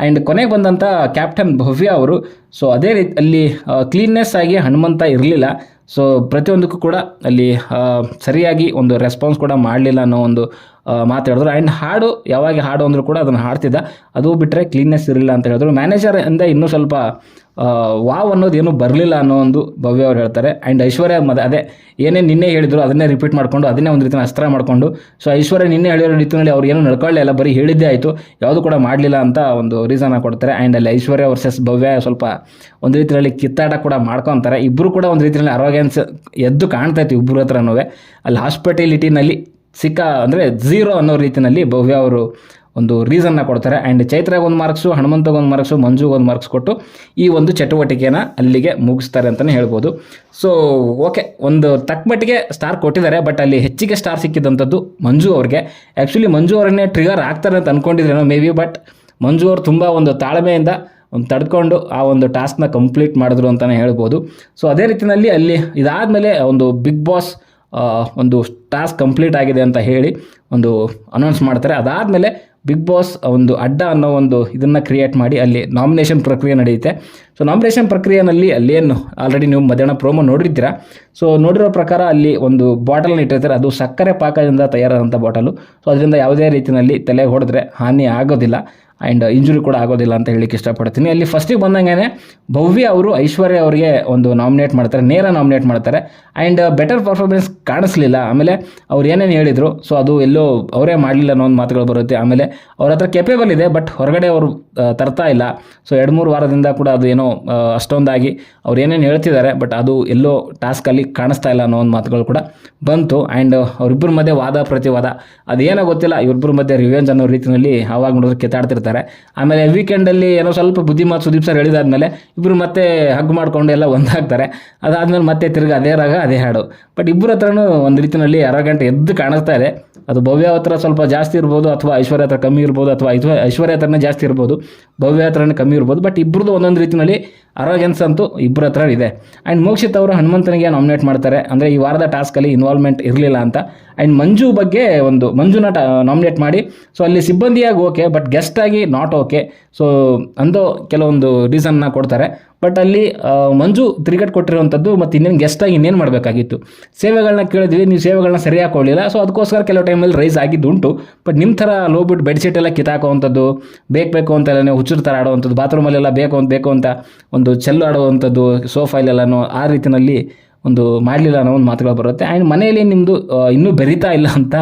ಆ್ಯಂಡ್ ಕೊನೆಗೆ ಬಂದಂಥ ಕ್ಯಾಪ್ಟನ್ ಭವ್ಯ ಅವರು ಸೊ ಅದೇ ರೀತಿ ಅಲ್ಲಿ ಕ್ಲೀನ್ನೆಸ್ ಆಗಿ ಹನುಮಂತ ಇರಲಿಲ್ಲ. ಸೊ ಪ್ರತಿಯೊಂದಕ್ಕೂ ಕೂಡ ಅಲ್ಲಿ ಸರಿಯಾಗಿ ಒಂದು ರೆಸ್ಪಾನ್ಸ್ ಕೂಡ ಮಾಡಲಿಲ್ಲ ಅನ್ನೋ ಒಂದು ಮಾತಾಡಿದ್ರು ಆ್ಯಂಡ್ ಹಾಡು, ಯಾವಾಗ ಹಾಡು ಅಂದರೂ ಕೂಡ ಅದನ್ನು ಹಾಡ್ತಿದ್ದ. ಅದು ಬಿಟ್ಟರೆ ಕ್ಲೀನ್ನೆಸ್ ಇರಲಿಲ್ಲ ಅಂತ ಹೇಳಿದ್ರು. ಮ್ಯಾನೇಜರ್ ಇಂದ ಇನ್ನೂ ಸ್ವಲ್ಪ ವಾವ್ ಅನ್ನೋದು ಏನೂ ಬರಲಿಲ್ಲ ಅನ್ನೋ ಒಂದು ಭವ್ಯ ಅವ್ರು ಹೇಳ್ತಾರೆ. ಆ್ಯಂಡ್ ಐಶ್ವರ್ಯ ಮದ, ಅದೇ, ಏನೇ ನಿನ್ನೆ ಹೇಳಿದ್ರು ಅದನ್ನೇ ರಿಪೀಟ್ ಮಾಡಿಕೊಂಡು ಅದನ್ನೇ ಒಂದು ರೀತಿಯ ಅಸ್ತ್ರ ಮಾಡಿಕೊಂಡು ಸೊ ಐಶ್ವರ್ಯ ನಿನ್ನೆ ಹೇಳಿರೋ ರೀತಿಯಲ್ಲಿ ಅವ್ರು ಏನು ನಡ್ಕೊಳ್ಳೇ ಇಲ್ಲ, ಬರೀ ಹೇಳಿದ್ದೇ ಆಯಿತು, ಯಾವುದು ಕೂಡ ಮಾಡಲಿಲ್ಲ ಅಂತ ಒಂದು ರೀಸನ್ ಕೊಡ್ತಾರೆ. ಆ್ಯಂಡ್ ಅಲ್ಲಿ ಐಶ್ವರ್ಯ ವರ್ಸಸ್ ಭವ್ಯ ಸ್ವಲ್ಪ ಒಂದು ರೀತಿಯಲ್ಲಿ ಕಿತ್ತಾಟ ಕೂಡ ಮಾಡ್ಕೊತಾರೆ. ಇಬ್ಬರು ಕೂಡ ಒಂದು ರೀತಿಯಲ್ಲಿ ಅರೋಗ್ಯಾನ್ಸ್ ಎದ್ದು ಕಾಣ್ತಾ ಇತ್ತು ಇಬ್ಬರ ಹತ್ರನೂ ಅಲ್ಲಿ ಹಾಸ್ಪಿಟಾಲಿಟಿನಲ್ಲಿ ಸಿಕ್ಕ ಅಂದರೆ ಝೀರೋ ಅನ್ನೋ ರೀತಿಯಲ್ಲಿ ಭವ್ಯ ಅವರು ಒಂದು ರೀಸನ್ನ ಕೊಡ್ತಾರೆ. ಆ್ಯಂಡ್ ಚೈತ್ರಾಗ ಒಂದು ಮಾರ್ಕ್ಸು ಹನುಮಂತಗೆ ಒಂದು ಮಾರ್ಕ್ಸು ಮಂಜುಗೆ ಒಂದು ಮಾರ್ಕ್ಸ್ ಕೊಟ್ಟು ಈ ಒಂದು ಚಟುವಟಿಕೆನ ಅಲ್ಲಿಗೆ ಮುಗಿಸ್ತಾರೆ ಅಂತಲೇ ಹೇಳ್ಬೋದು. ಸೊ ಓಕೆ ಒಂದು ತಕ್ಕ ಮಟ್ಟಿಗೆ ಸ್ಟಾರ್ ಕೊಟ್ಟಿದ್ದಾರೆ ಬಟ್ ಅಲ್ಲಿ ಹೆಚ್ಚಿಗೆ ಸ್ಟಾರ್ ಸಿಕ್ಕಿದಂಥದ್ದು ಮಂಜು ಅವ್ರಿಗೆ. ಆ್ಯಕ್ಚುಲಿ ಮಂಜು ಅವರನ್ನೇ ಟ್ರಿಗರ್ ಆಗ್ತಾರೆ ಅಂತ ಅಂದ್ಕೊಂಡಿದ್ರೇನೋ ಮೇ ಬಿ ಬಟ್ ಮಂಜು ಅವರು ತುಂಬ ಒಂದು ತಾಳ್ಮೆಯಿಂದ ಒಂದು ತಡ್ಕೊಂಡು ಆ ಒಂದು ಟಾಸ್ಕ್ನ ಕಂಪ್ಲೀಟ್ ಮಾಡಿದ್ರು ಅಂತಲೇ ಹೇಳ್ಬೋದು. ಸೊ ಅದೇ ರೀತಿಯಲ್ಲಿ ಅಲ್ಲಿ ಇದಾದಮೇಲೆ ಒಂದು ಬಿಗ್ ಬಾಸ್ ಒಂದು ಟಾಸ್ಕ್ ಕಂಪ್ಲೀಟ್ ಆಗಿದೆ ಅಂತ ಹೇಳಿ ಒಂದು ಅನೌನ್ಸ್ ಮಾಡ್ತಾರೆ. ಅದಾದಮೇಲೆ ಬಿಗ್ ಬಾಸ್ ಒಂದು ಅಡ್ಡ ಅನ್ನೋ ಒಂದು ಇದನ್ನು ಕ್ರಿಯೇಟ್ ಮಾಡಿ ಅಲ್ಲಿ ನಾಮಿನೇಷನ್ ಪ್ರಕ್ರಿಯೆ ನಡೆಯುತ್ತೆ. ಸೊ ನಾಮಿನೇಷನ್ ಪ್ರಕ್ರಿಯೆಯಲ್ಲಿ ಅಲ್ಲೇನು ಆಲ್ರೆಡಿ ನೀವು ಮಧ್ಯಾಹ್ನ ಪ್ರೋಮೋ ನೋಡಿರ್ತೀರಾ. ಸೊ ನೋಡಿರೋ ಪ್ರಕಾರ ಅಲ್ಲಿ ಒಂದು ಬಾಟಲ್ನ ಇಟ್ಟಿರ್ತಾರೆ. ಅದು ಸಕ್ಕರೆ ಪಾಕದಿಂದ ತಯಾರಾದಂಥ ಬಾಟಲು ಸೊ ಅದರಿಂದ ಯಾವುದೇ ರೀತಿಯಲ್ಲಿ ತಲೆಗೆ ಹೊಡೆದ್ರೆ ಹಾನಿ ಆಗೋದಿಲ್ಲ. ಆ್ಯಂಡ್ ಇಂಜುರಿ ಕೂಡ ಆಗೋದಿಲ್ಲ ಅಂತ ಹೇಳಿಕ್ಕೆ ಇಷ್ಟಪಡ್ತೀನಿ. ಅಲ್ಲಿ ಫಸ್ಟಿಗೆ ಬಂದಂಗೆ ಭವ್ಯ ಅವರು, ಐಶ್ವರ್ಯ ಅವರಿಗೆ ಒಂದು ನಾಮಿನೇಟ್ ಮಾಡ್ತಾರೆ, ನೇರ ನಾಮಿನೇಟ್ ಮಾಡ್ತಾರೆ. ಆ್ಯಂಡ್ ಬೆಟರ್ ಪರ್ಫಾರ್ಮೆನ್ಸ್ ಕಾಣಿಸ್ಲಿಲ್ಲ. ಆಮೇಲೆ ಅವ್ರು ಏನೇನು ಹೇಳಿದರು ಸೊ ಅದು ಎಲ್ಲೋ ಅವರೇ ಮಾಡಲಿಲ್ಲ ಅನ್ನೋ ಒಂದು ಮಾತುಗಳು ಬರುತ್ತೆ. ಆಮೇಲೆ ಅವ್ರ ಹತ್ರ ಕೆಪೇಬಲ್ ಇದೆ ಬಟ್ ಹೊರಗಡೆ ಅವರು ತರ್ತಾ ಇಲ್ಲ. ಸೊ ಎರಡು ಮೂರು ವಾರದಿಂದ ಕೂಡ ಅದು ಏನೋ ಅಷ್ಟೊಂದಾಗಿ ಅವ್ರು ಏನೇನು ಹೇಳ್ತಿದ್ದಾರೆ ಬಟ್ ಅದು ಎಲ್ಲೋ ಟಾಸ್ಕಲ್ಲಿ ಕಾಣಿಸ್ತಾ ಇಲ್ಲ ಅನ್ನೋ ಒಂದು ಮಾತುಗಳು ಕೂಡ ಬಂತು. ಆ್ಯಂಡ್ ಅವರಿಬ್ಬರ ಮಧ್ಯೆ ವಾದ ಪ್ರತಿವಾದ. ಅದೇನೋ ಗೊತ್ತಿಲ್ಲ ಇವರಿಬ್ಬರ ಮಧ್ಯೆ ರಿವೆಂಜ್ ಅನ್ನೋ ರೀತಿಯಲ್ಲಿ ಆವಾಗ ನೋಡಿದ್ರೆ ಕಿತ್ತಾಡ್ತಿರ್ತಾರೆ. ಆಮೇಲೆ ವೀಕೆಂಡಲ್ಲಿ ಏನೋ ಸ್ವಲ್ಪ ಬುದ್ಧಿಮಾತು ಸುದೀಪ್ ಸರ್ ಹೇಳಿದಾದ್ಮೇಲೆ ಇಬ್ಬರು ಮತ್ತೆ ಹಗ್ ಮಾಡಿಕೊಂಡು ಎಲ್ಲ ಒಂದಾಗ್ತಾರೆ. ಅದಾದಮೇಲೆ ಮತ್ತೆ ತಿರ್ಗಿ ಅದೇ ರಾಗ, ಅದೇ ಹಾಡು. ಬಟ್ ಇಬ್ಬರ ಹತ್ರನೂ ಒಂದು ರೀತಿಯಲ್ಲಿ ಅರಗಂಟೆ ಎದ್ದು ಕಾಣಿಸ್ತಾ ಇದೆ. ಅದು ಭವ್ಯ ಹತ್ರ ಸ್ವಲ್ಪ ಜಾಸ್ತಿ ಇರ್ಬೋದು ಅಥವಾ ಐಶ್ವರ್ಯ ಹತ್ರ ಕಮ್ಮಿ ಇರ್ಬೋದು ಅಥವಾ ಐಶ್ವ, ಐಶ್ವರ್ಯ ಹತ್ರನೇ ಜಾಸ್ತಿ ಇರ್ಬೋದು. ಭವ್ಯ ಹತ್ರನೇ ಕಮ್ಮಿ ಇರ್ಬೋದು. ಬಟ್ ಇಬ್ಬರದು ಒಂದೊಂದು ರೀತಿಯಲ್ಲಿ ಅರೋಗೆನ್ಸ್ ಅಂತೂ ಇಬ್ಬರ ಹತ್ರ ಇದೆ. ಆ್ಯಂಡ್ ಮೋಕ್ಷಿತ್ ಅವರು ಹನುಮಂತನಿಗೆ ನಾಮಿನೇಟ್ ಮಾಡ್ತಾರೆ. ಅಂದರೆ ಈ ವಾರದ ಟಾಸ್ಕಲ್ಲಿ ಇನ್ವಾಲ್ವ್ಮೆಂಟ್ ಇರಲಿಲ್ಲ ಅಂತ. ಆ್ಯಂಡ್ ಮಂಜು ಬಗ್ಗೆ ಒಂದು ಮಂಜುನ ನಾಮಿನೇಟ್ ಮಾಡಿ. ಸೊ ಅಲ್ಲಿ ಸಿಬ್ಬಂದಿಯಾಗಿ ಓಕೆ ಬಟ್ ಗೆಸ್ಟ್ ಆಗಿ ನಾಟ್ ಓಕೆ ಸೊ ಅಂದು ಕೆಲವೊಂದು ರೀಸನ್ನ ಕೊಡ್ತಾರೆ. ಬಟ್ ಅಲ್ಲಿ ಮಂಜು ತಿರುಗಟ್ ಕೊಟ್ಟಿರುವಂಥದ್ದು ಮತ್ತು ಇನ್ನೇನು ಗೆಸ್ಟಾಗಿ ಇನ್ನೇನು ಮಾಡಬೇಕಾಗಿತ್ತು. ಸೇವೆಗಳನ್ನ ಕೇಳಿದ್ವಿ, ನೀವು ಸೇವೆಗಳನ್ನ ಸರಿಯಾಗಿ ಕೊಡಲಿಲ್ಲ. ಸೊ ಅದಕ್ಕೋಸ್ಕರ ಕೆಲವು ಟೈಮಲ್ಲಿ ರೈಸ್ ಆಗಿದ್ದು ಉಂಟು ಬಟ್ ನಿಮ್ಮ ಥರ ಲೋ ಬೆಡ್ ಬೆಡ್ಶೀಟ್ ಎಲ್ಲ ಕಿತ್ತಾಕೋವಂಥದ್ದು ಬೇಕು ಬೇಕು ಅಂತೆಲ್ಲ ನೀವು ಹುಚ್ಚರ ಥರ ಆಡುವಂಥದ್ದು ಬಾತ್ರೂಮಲ್ಲೆಲ್ಲ ಬೇಕು ಅಂತ ಬೇಕು ಅಂತ ಒಂದು ಚೆಲ್ಲು ಆಡುವಂಥದ್ದು ಸೋಫಾಯಿಲೆಲ್ಲನೋ ಆ ರೀತಿಯಲ್ಲಿ ಒಂದು ಮಾಡಲಿಲ್ಲ ಅನ್ನೋ ಒಂದು ಮಾತುಗಳು ಬರುತ್ತೆ. ಆ್ಯಂಡ್ ಮನೆಯಲ್ಲಿ ನಿಮ್ಮದು ಇನ್ನೂ ಬೆರಿತಾ ಇಲ್ಲ ಅಂತ